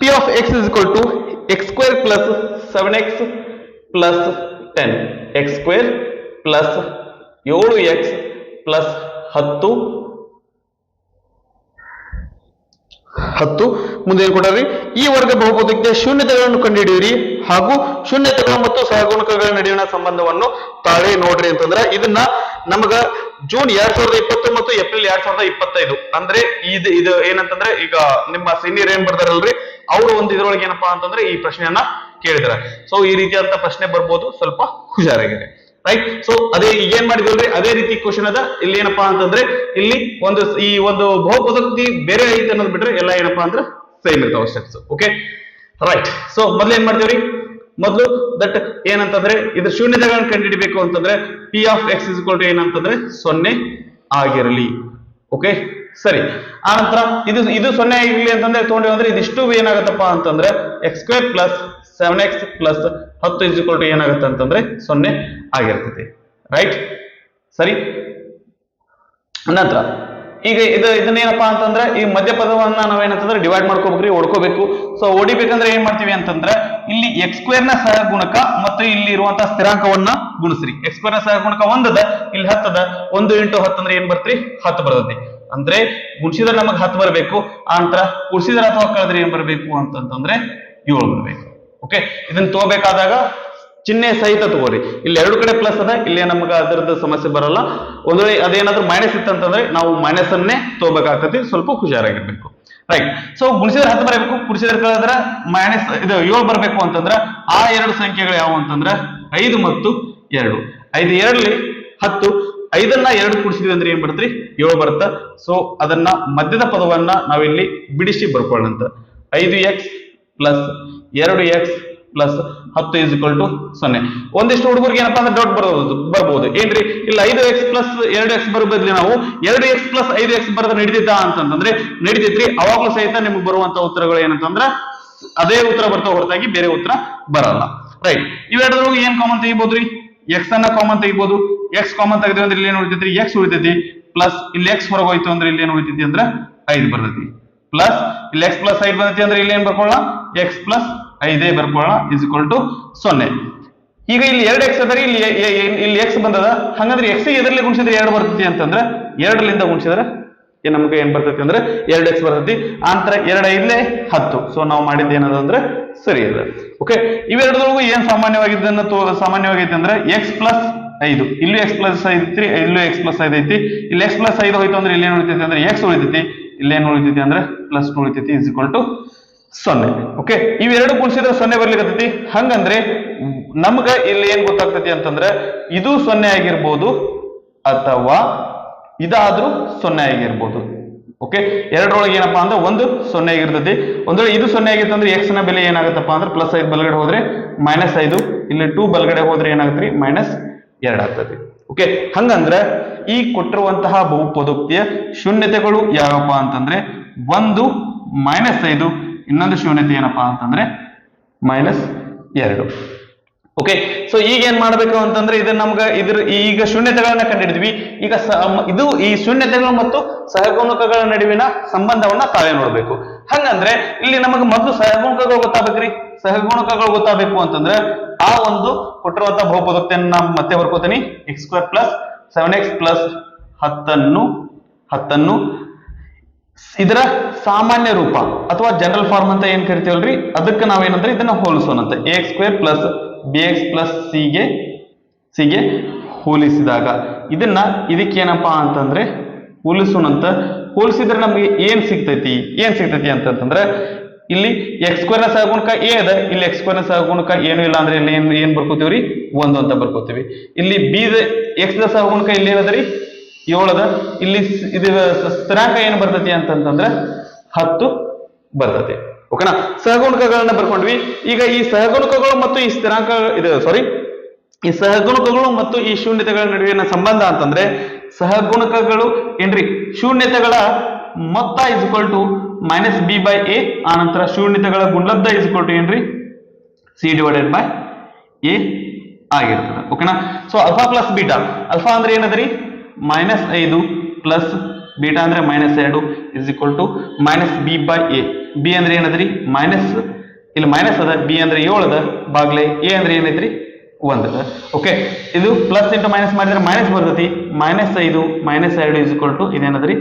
P of x is equal to x square plus seven x plus ten x square plus ಏಳು ಎಕ್ಸ್ ಪ್ಲಸ್ ಹತ್ತು ಹತ್ತು. ಮುಂದೆ ಏನ್ ಕೊಡ್ರಿ? ಈ ವರ್ಗ ಬಹುಪದಕ್ಕೆ ಶೂನ್ಯತೆಗಳನ್ನು ಕಂಡುಹಿಡಿಯಿರಿ. ಹಾಗೂ ಶೂನ್ಯತೆಗಳು ಮತ್ತು ಸಹಗುಣಕಗಳ ನಡುವಿನ ಸಂಬಂಧವನ್ನು ತಾಳೆ ನೋಡ್ರಿ ಅಂತಂದ್ರೆ ಇದನ್ನ ನಮಗ ಜೂನ್ ಎರಡ್ ಸಾವಿರದ ಇಪ್ಪತ್ತು ಮತ್ತು ಏಪ್ರಿಲ್ ಎರಡ್ ಸಾವಿರದ ಇಪ್ಪತ್ತೈದು. ಅಂದ್ರೆ ಇದು ಇದು ಏನಂತಂದ್ರೆ ಈಗ ನಿಮ್ಮ ಸೀನಿಯರ್ ಏನ್ ಬರ್ತಾರಲ್ರಿ ಅವರು ಒಂದು ಇದ್ರೊಳಗೆ ಏನಪ್ಪಾ ಅಂತಂದ್ರೆ ಈ ಪ್ರಶ್ನೆಯನ್ನ ಕೇಳಿದಾರೆ. ಸೊ ಈ ರೀತಿಯಾದಂತ ಪ್ರಶ್ನೆ ಬರ್ಬೋದು. ಸ್ವಲ್ಪ ಹುಷಾರಾಗಿದೆ ರೈಟ್ ಸೊ ಅದೇ ಈಗ ಏನ್ ಅದೇ ರೀತಿ ಕ್ವಶನ್ ಅದ. ಇಲ್ಲಿ ಏನಪ್ಪಾ ಅಂತಂದ್ರೆ, ಇಲ್ಲಿ ಒಂದು ಈ ಒಂದು ಬಹುಪದಕ್ತಿ ಬೇರೆ ಐತೆ ಅನ್ನೋದು ಬಿಟ್ರೆ ಎಲ್ಲ ಏನಪ್ಪಾ ಅಂದ್ರೆ ಸೇಮ್ ಇರ್ತಾವ ಸ್ಟೆಪ್ಸ್ ಓಕೆ ರೈಟ್ ಸೊ ಮೊದ್ಲು ಏನ್ ಮಾಡ್ತೀವ್ರಿ? ಮೊದಲು ದಟ್ ಏನಂತಂದ್ರೆ, ಇದ್ರ ಶೂನ್ಯತೆಗಳನ್ನ ಕಂಡುಹಿಡಬೇಕು ಅಂತಂದ್ರೆ ಪಿ ಆಫ್ ಎಕ್ಸ್ ಇಸ್ ಕೊಟ್ಟು ಏನಂತಂದ್ರೆ ಸೊನ್ನೆ ಆಗಿರಲಿ. ಓಕೆ ಸರಿ. ಆನಂತರ ನಂತರ ಇದು ಇದು ಸೊನ್ನೆ ಆಗಿರ್ಲಿ ಅಂತಂದ್ರೆ ತಗೊಂಡಿವಿ ಅಂದ್ರೆ ಇದಿಷ್ಟು ಏನಾಗತ್ತಪ್ಪ ಅಂತಂದ್ರೆ x square plus seven x plus ಹತ್ತು ಇಸ್ ಟು ಏನಾಗುತ್ತೆ ಅಂತಂದ್ರೆ ಸೊನ್ನೆ ಆಗಿರ್ತೈತಿ ರೈಟ್ ಸರಿ? ನಂತರ, ಈಗ ಇದು, ಇದನ್ನೇನಪ್ಪಾ ಅಂತಂದ್ರೆ, ಈ ಮಧ್ಯಪದವನ್ನ ನಾವೇನಂತಂದ್ರೆ ಡಿವೈಡ್ ಮಾಡ್ಕೋಬೇಕ್ರಿ ಹೊಡ್ಕೋಬೇಕು ಸೊ ಹೊಡಿಬೇಕಂದ್ರೆ ಏನ್ ಮಾಡ್ತೀವಿ ಅಂತಂದ್ರೆ, ಇಲ್ಲಿ ಎಕ್ಸ್ ಸ್ಕ್ವೇರ್ನ ಸಹಗುಣಕ ಮತ್ತು ಇಲ್ಲಿ ಇರುವಂತಹ ಸ್ಥಿರಾಂಕವನ್ನ ಗುಣಿಸ್ರಿ. ಎಕ್ಸ್ ಸ್ಕ್ವೇರ್ನ ಸಹಗುಣಕ ಒಂದದ, ಇಲ್ಲಿ ಹತ್ತದ. ಒಂದು ಇಂಟು ಹತ್ತು ಅಂದ್ರೆ ಏನ್ ಬರ್ತೀರಿ? ಹತ್ತು ಬರ್ತದೆ. ಅಂದ್ರೆ, ಗುಣಿಸಿದ್ರೆ ನಮಗ್ ಹತ್ತು ಬರಬೇಕು. ಆ ನಂತರ ಕುಡಿಸಿದ್ರೆ ಅಥವಾ ಕಳೆದ್ರೆ ಏನ್ ಬರಬೇಕು ಅಂತಂತಂದ್ರೆ ಏಳು ಬರಬೇಕು. ಓಕೆ ಇದನ್ನ ತಗೋಬೇಕಾದಾಗ ಚಿಹ್ನೆ ಸಹಿತ ತಗೋರಿ. ಇಲ್ಲಿ ಎರಡು ಕಡೆ ಪ್ಲಸ್ ಅದ, ಇಲ್ಲಿ ನಮ್ಗೆ ಅದರದ್ದು ಸಮಸ್ಯೆ ಬರಲ್ಲ. ಒಂದು ವೇಳೆ ಅದೇನಾದ್ರೂ ಮೈನಸ್ ಇತ್ತಂತಂದ್ರೆ ನಾವು ಮೈನಸ್ ಅನ್ನೇ ತಗೋಬೇಕಾಗ್ತತಿ, ಸ್ವಲ್ಪ ಹುಷಾರಾಗಿರ್ಬೇಕು. ರೈಟ್ ಸೊ ಗುಣಿಸಿದ್ರೆ ಹತ್ತು ಬರಬೇಕು, ಗುಣಿಸಿದ್ರೆ ಕಳೆದ್ರೆ ಮೈನಸ್ ಇದು ಏಳು ಬರಬೇಕು ಅಂತಂದ್ರೆ ಆ ಎರಡು ಸಂಖ್ಯೆಗಳು ಯಾವುವು ಅಂತಂದ್ರೆ ಐದು ಮತ್ತು ಎರಡು. ಐದು ಎರಡಲ್ಲಿ ಹತ್ತು. ಐದನ್ನ ಎರಡು ಕುಡಿಸಿದ್ವಿ ಅಂದ್ರೆ ಏನ್ ಬರ್ತೀರಿ ಏಳು ಬರುತ್ತ. ಸೊ ಅದನ್ನ ಮಧ್ಯದ ಪದವನ್ನ ನಾವಿಲ್ಲಿ ಬಿಡಿಸಿ ಬರ್ಕೊಳ್ಳಂತ ಐದು ಎಕ್ಸ್ ಪ್ಲಸ್ ಎರಡು ಎಕ್ಸ್ ಪ್ಲಸ್ ಹತ್ತು ಇಸ್ ಇಕ್ವಲ್ ಟು ಸೊನ್ನೆ. ಒಂದಿಷ್ಟು ಹುಡುಗರಿಗೆ ಏನಪ್ಪಾ ಅಂದ್ರೆ ಡೌಟ್ ಬರೋದು, ಬರ್ಬೋದು. ಏನ್ರಿ? ಇಲ್ಲ, ಐದು ಎಕ್ಸ್ ಪ್ಲಸ್ ಎರಡು ಎಕ್ಸ್ ಬರೋ ಬದ್ಲಿ ನಾವು ಎರಡು ಎಕ್ಸ್ ಪ್ಲಸ್ ಐದು ಎಕ್ಸ್ ಬರೋದು ನಡೀತಿದ್ದ ಅಂತಂದ್ರೆ ನಡೀತಿದ್ರಿ ಅವಾಗ್ಲೂ ಸಹಿತ ನಿಮ್ಗೆ ಬರುವಂತ ಉತ್ತರಗಳು ಏನಂತಂದ್ರ ಅದೇ ಉತ್ತರ ಬರ್ತಾ ಹೊರತಾಗಿ ಬೇರೆ ಉತ್ತರ ಬರಲ್ಲ. ರೈಟ್ ಇವೆರಡರೂ ಏನ್ ಕಾಮನ್ ತೆಗಿಬೋದ್ರಿ? ಎಕ್ಸ್ ಅನ್ನ ಕಾಮನ್ ತೆಗಿಬಹುದು ಎಕ್ಸ್ ಕಾಮನ್ ತೆಗೆದ್ರೆ ಅಂದ್ರೆ ಇಲ್ಲಿ ಏನ್ ಉಳಿತೈತಿ ಎಕ್ಸ್ ಉಳಿತೈತಿ. ಪ್ಲಸ್ ಇಲ್ಲಿ ಎಕ್ಸ್ ಹೊರಗೆ ಹೋಯ್ತು ಅಂದ್ರೆ ಇಲ್ಲಿ ಏನ್ ಉಳಿತೈತಿ ಅಂದ್ರೆ ಐದು ಬರ್ತೈತಿ. ಪ್ಲಸ್ ಇಲ್ಲಿ ಎಕ್ಸ್ ಪ್ಲಸ್ ಐದು ಬಂದೈತಿ ಅಂದ್ರೆ ಇಲ್ಲಿ ಏನ್ ಬರ್ಕೊಳ್ಳೋಣ? ಎಕ್ಸ್ ಪ್ಲಸ್ ಐದೇ ಬರ್ಕೊಳ್ಳೋಣ ಇಸ್ ಇಕ್ವಲ್ ಟು ಸೊನ್ನೆ. ಈಗ ಇಲ್ಲಿ ಎರಡು ಎಕ್ಸ್ ಅದರಿ ಇಲ್ಲಿ ಇಲ್ಲಿ ಎಕ್ಸ್ ಬಂದದ. ಹಂಗಂದ್ರೆ ಎಕ್ಸ್ ಎದರಲ್ಲಿ ಗುಣಿಸಿದ್ರೆ ಎರಡು ಬರ್ತೈತಿ ಅಂತಂದ್ರೆ ಎರಡರಿಂದ ಗುಣಿಸಿದ್ರೆ ನಮ್ಗೆ ಏನ್ ಬರ್ತೈತಿ ಅಂದ್ರೆ ಎರಡು ಎಕ್ಸ್ ಬರ್ತೈತಿ. ಆಂತರ ಎರಡು ಐದ್ಲೆ ಹತ್ತು. ಸೊ ನಾವು ಮಾಡಿದ್ದು ಏನದ ಅಂದ್ರೆ ಸರಿ ಅದ. ಓಕೆ ಇವೆರಡರೊಳಗೂ ಏನ್ ಸಾಮಾನ್ಯವಾಗಿದ್ದನ್ನ ತೋ, ಸಾಮಾನ್ಯವಾಗೈತಿ ಅಂದ್ರೆ ಎಕ್ಸ್ ಪ್ಲಸ್ ಐದು. ಇಲ್ಲೂ ಎಕ್ಸ್ ಪ್ಲಸ್ ಐತಿ ಇಲ್ಲೂ ಎಕ್ಸ್ ಪ್ಲಸ್ ಐದು ಐತಿ. ಇಲ್ಲಿ ಎಕ್ಸ್ ಪ್ಲಸ್ ಐದು ಹೋಯ್ತು ಅಂದ್ರೆ ಇಲ್ಲಿ ಏನ್ ಉಳಿತೈತಿ ಅಂದ್ರೆ ಎಕ್ಸ್ ಉಳಿತೈತಿ. ಇಲ್ಲೇನ್ ಉಳಿತೈತಿ ಅಂದ್ರೆ ಪ್ಲಸ್ ಉಳಿತೈತಿ ಇಸ್ ಇಕ್ವಲ್ ಟು ಸೊನ್ನೆ. ಓಕೆ ಇವೆರಡು ಗುಣಿಸಿದ್ರೆ ಸೊನ್ನೆ ಬರ್ಲಿಕ್ಕತ್ತೈತಿ ಹಂಗಂದ್ರೆ ನಮ್ಗ ಇಲ್ಲಿ ಏನ್ ಗೊತ್ತಾಗ್ತತಿ ಅಂತಂದ್ರೆ ಇದು ಸೊನ್ನೆ ಆಗಿರ್ಬೋದು ಅಥವಾ ಇದಾದ್ರೂ ಸೊನ್ನೆ ಆಗಿರ್ಬೋದು. ಓಕೆ ಎರಡರೊಳಗೆ ಏನಪ್ಪಾ ಅಂದ್ರೆ ಒಂದು ಸೊನ್ನೆ ಆಗಿರ್ತೈತಿ. ಒಂದ್ ಇದು ಸೊನ್ನೆ ಆಗಿತ್ತು ಅಂದ್ರೆ ಎಕ್ಸ್ನ ಬೆಲೆ ಏನಾಗುತ್ತಪ್ಪ ಅಂದ್ರೆ ಪ್ಲಸ್ ಐದು ಬಲಗಡೆ ಹೋದ್ರೆ ಮೈನಸ್ ಐದು, ಇಲ್ಲಿ ಟೂ ಬಲಗಡೆ ಹೋದ್ರೆ ಏನಾಗುತ್ತೆ ಮೈನಸ್ ಎರಡು ಓಕೆ ಹಂಗಂದ್ರೆ ಈ ಕೊಟ್ಟಿರುವಂತಹ ಬಹುಪದೋಕ್ತಿಯ ಶೂನ್ಯತೆಗಳು ಯಾವಪ್ಪ ಅಂತಂದ್ರೆ ಒಂದು ಮೈನಸ್ ಐದು ಇನ್ನೊಂದು ಶೂನ್ಯತೆ ಏನಪ್ಪಾ ಅಂತಂದ್ರೆ ಮೈನಸ್ ಎರಡು. ಓಕೆ ಸೊ ಈಗ ಏನ್ ಮಾಡ್ಬೇಕು ಅಂತಂದ್ರೆ ಇದು ನಮ್ಗೆ ಇದ್ರ ಈಗ ಶೂನ್ಯತೆಗಳನ್ನ ಕಂಡಿಡಿದ್ವಿ. ಈಗ ಇದು ಈ ಶೂನ್ಯತೆಗಳು ಮತ್ತು ಸಹಗುಣಕಗಳ ನಡುವಿನ ಸಂಬಂಧವನ್ನ ತಾವೇ ನೋಡ್ಬೇಕು. ಹಂಗಂದ್ರೆ ಇಲ್ಲಿ ನಮಗೆ ಮೊದಲು ಸಹಗುಣಕಗಳು ಗೊತ್ತಾಗ್ಬೇಕ್ರಿ. ಸಹಗುಣಕಗಳು ಗೊತ್ತಾಗಬೇಕು ಅಂತಂದ್ರೆ ಆ ಒಂದು ಕೊಟ್ಟಿರುವಂತಹ ಬಹುಪದೋಕ್ತಿಯನ್ನ ನಾನು ಮತ್ತೆ ಬರ್ಕೋತೀನಿ. X square plus seven x plus ಹತ್ತನ್ನು ಹತ್ತನ್ನು ಇದರ ಸಾಮಾನ್ಯ ರೂಪ ಅಥವಾ ಜನರಲ್ ಫಾರ್ಮ್ ಅಂತ ಏನ್ ಕರಿತೀವಲ್ರಿ? ಅದಕ್ಕೆ ನಾವೇನಂದ್ರೆ ಇದನ್ನ ಹೋಲಿಸೋಣಂತೆ a x square plus b x plus ಸಿಗೆ ಸಿಗೆ ಹೋಲಿಸಿದಾಗ. ಇದನ್ನ ಇದಕ್ಕೇನಪ್ಪಾ ಅಂತಂದ್ರೆ ಹೋಲಿಸೋಣಂತ. ಹೋಲಿಸಿದ್ರೆ ನಮ್ಗೆ ಏನ್ ಸಿಗ್ತೈತಿ? ಏನ್ ಸಿಗ್ತೈತಿ ಅಂತಂದ್ರೆ ಇಲ್ಲಿ ಎಕ್ಸ್ ಸ್ಕ್ವೇರ್ನ ಸಹಗುಣಕ ಎ ಅದ. ಇಲ್ಲಿ ಎಕ್ಸ್ ಸ್ಕ್ವೇರ್ನ ಸಹಗುಣಕ ಏನು ಇಲ್ಲ ಅಂದ್ರೆ ಇಲ್ಲಿ ಏನ್ ಏನ್ ಬರ್ಕೋತೀವ್ರಿ? ಒಂದು ಅಂತ ಬರ್ಕೋತೀವಿ. ಇಲ್ಲಿ ಬಿ ಎಕ್ಸ್ನ ಸಹಗುಣಕ ಇಲ್ಲಿ ಏನದರಿ ಏಳದ? ಇಲ್ಲಿ ಇದ ಸ್ಥಿರಾಂಕ ಏನು ಬರ್ತೈತಿ ಅಂತಂತಂದ್ರೆ ಹತ್ತು ಬರ್ತೈತಿ. ಓಕೆನಾ? ಸಹಗುಣಕಗಳನ್ನ ಬರ್ಕೊಂಡ್ವಿ. ಈಗ ಈ ಸಹಗುಣಕಗಳು ಮತ್ತು ಈ ಸ್ಥಿರಾಂಕ ಇದು ಸಾರಿ ಈ ಸಹಗುಣಕಗಳು ಮತ್ತು ಈ ಶೂನ್ಯತೆಗಳ ನಡುವಿನ ಸಂಬಂಧ ಅಂತಂದ್ರೆ ಸಹಗುಣಕಗಳು ಏನ್ರಿ? ಶೂನ್ಯತೆಗಳ ಮೊತ್ತ is equal to minus b by a ಆನಂತರ ಶೂನ್ಯತೆಗಳ ಗುಣಲಬ್ಧ ಇಕ್ವಲ್ ಟು ಏನ್ರಿ? ಸಿ ಡಿವೈಡೆಡ್ ಬೈ ಎ ಆಗಿರ್ತದೆ. ಓಕೆನಾ? So alpha plus beta alpha ಅಂದ್ರೆ ಏನದರಿ? ಮೈನಸ್ ಐದು ಪ್ಲಸ್ ಬೀಟಾ ಅಂದ್ರೆ ಮೈನಸ್ ಎರಡು is equal to minus b by a b ಅಂದ್ರೆ ಏನದ್ರಿ? ಮೈನಸ್ ಇಲ್ಲಿ ಮೈನಸ್ ಅದ ಬಿ ಅಂದ್ರೆ ಏಳು ಅದ ಬಾಗ್ಲೆ ಎ ಅಂದ್ರೆ ಏನೈತ್ರಿ? ಒಂದ್ ಅದ ಓಕೆ ಇದು ಪ್ಲಸ್ ಇಂಟು ಮೈನಸ್ ಮಾಡಿದ್ರೆ ಮೈನಸ್ ಬರ್ತೈತಿ. ಮೈನಸ್ ಐದು ಮೈನಸ್ ಎರಡು ಇಸ್ ಈಕ್ವಲ್ ಟು ಇದೇನದ್ರಿ?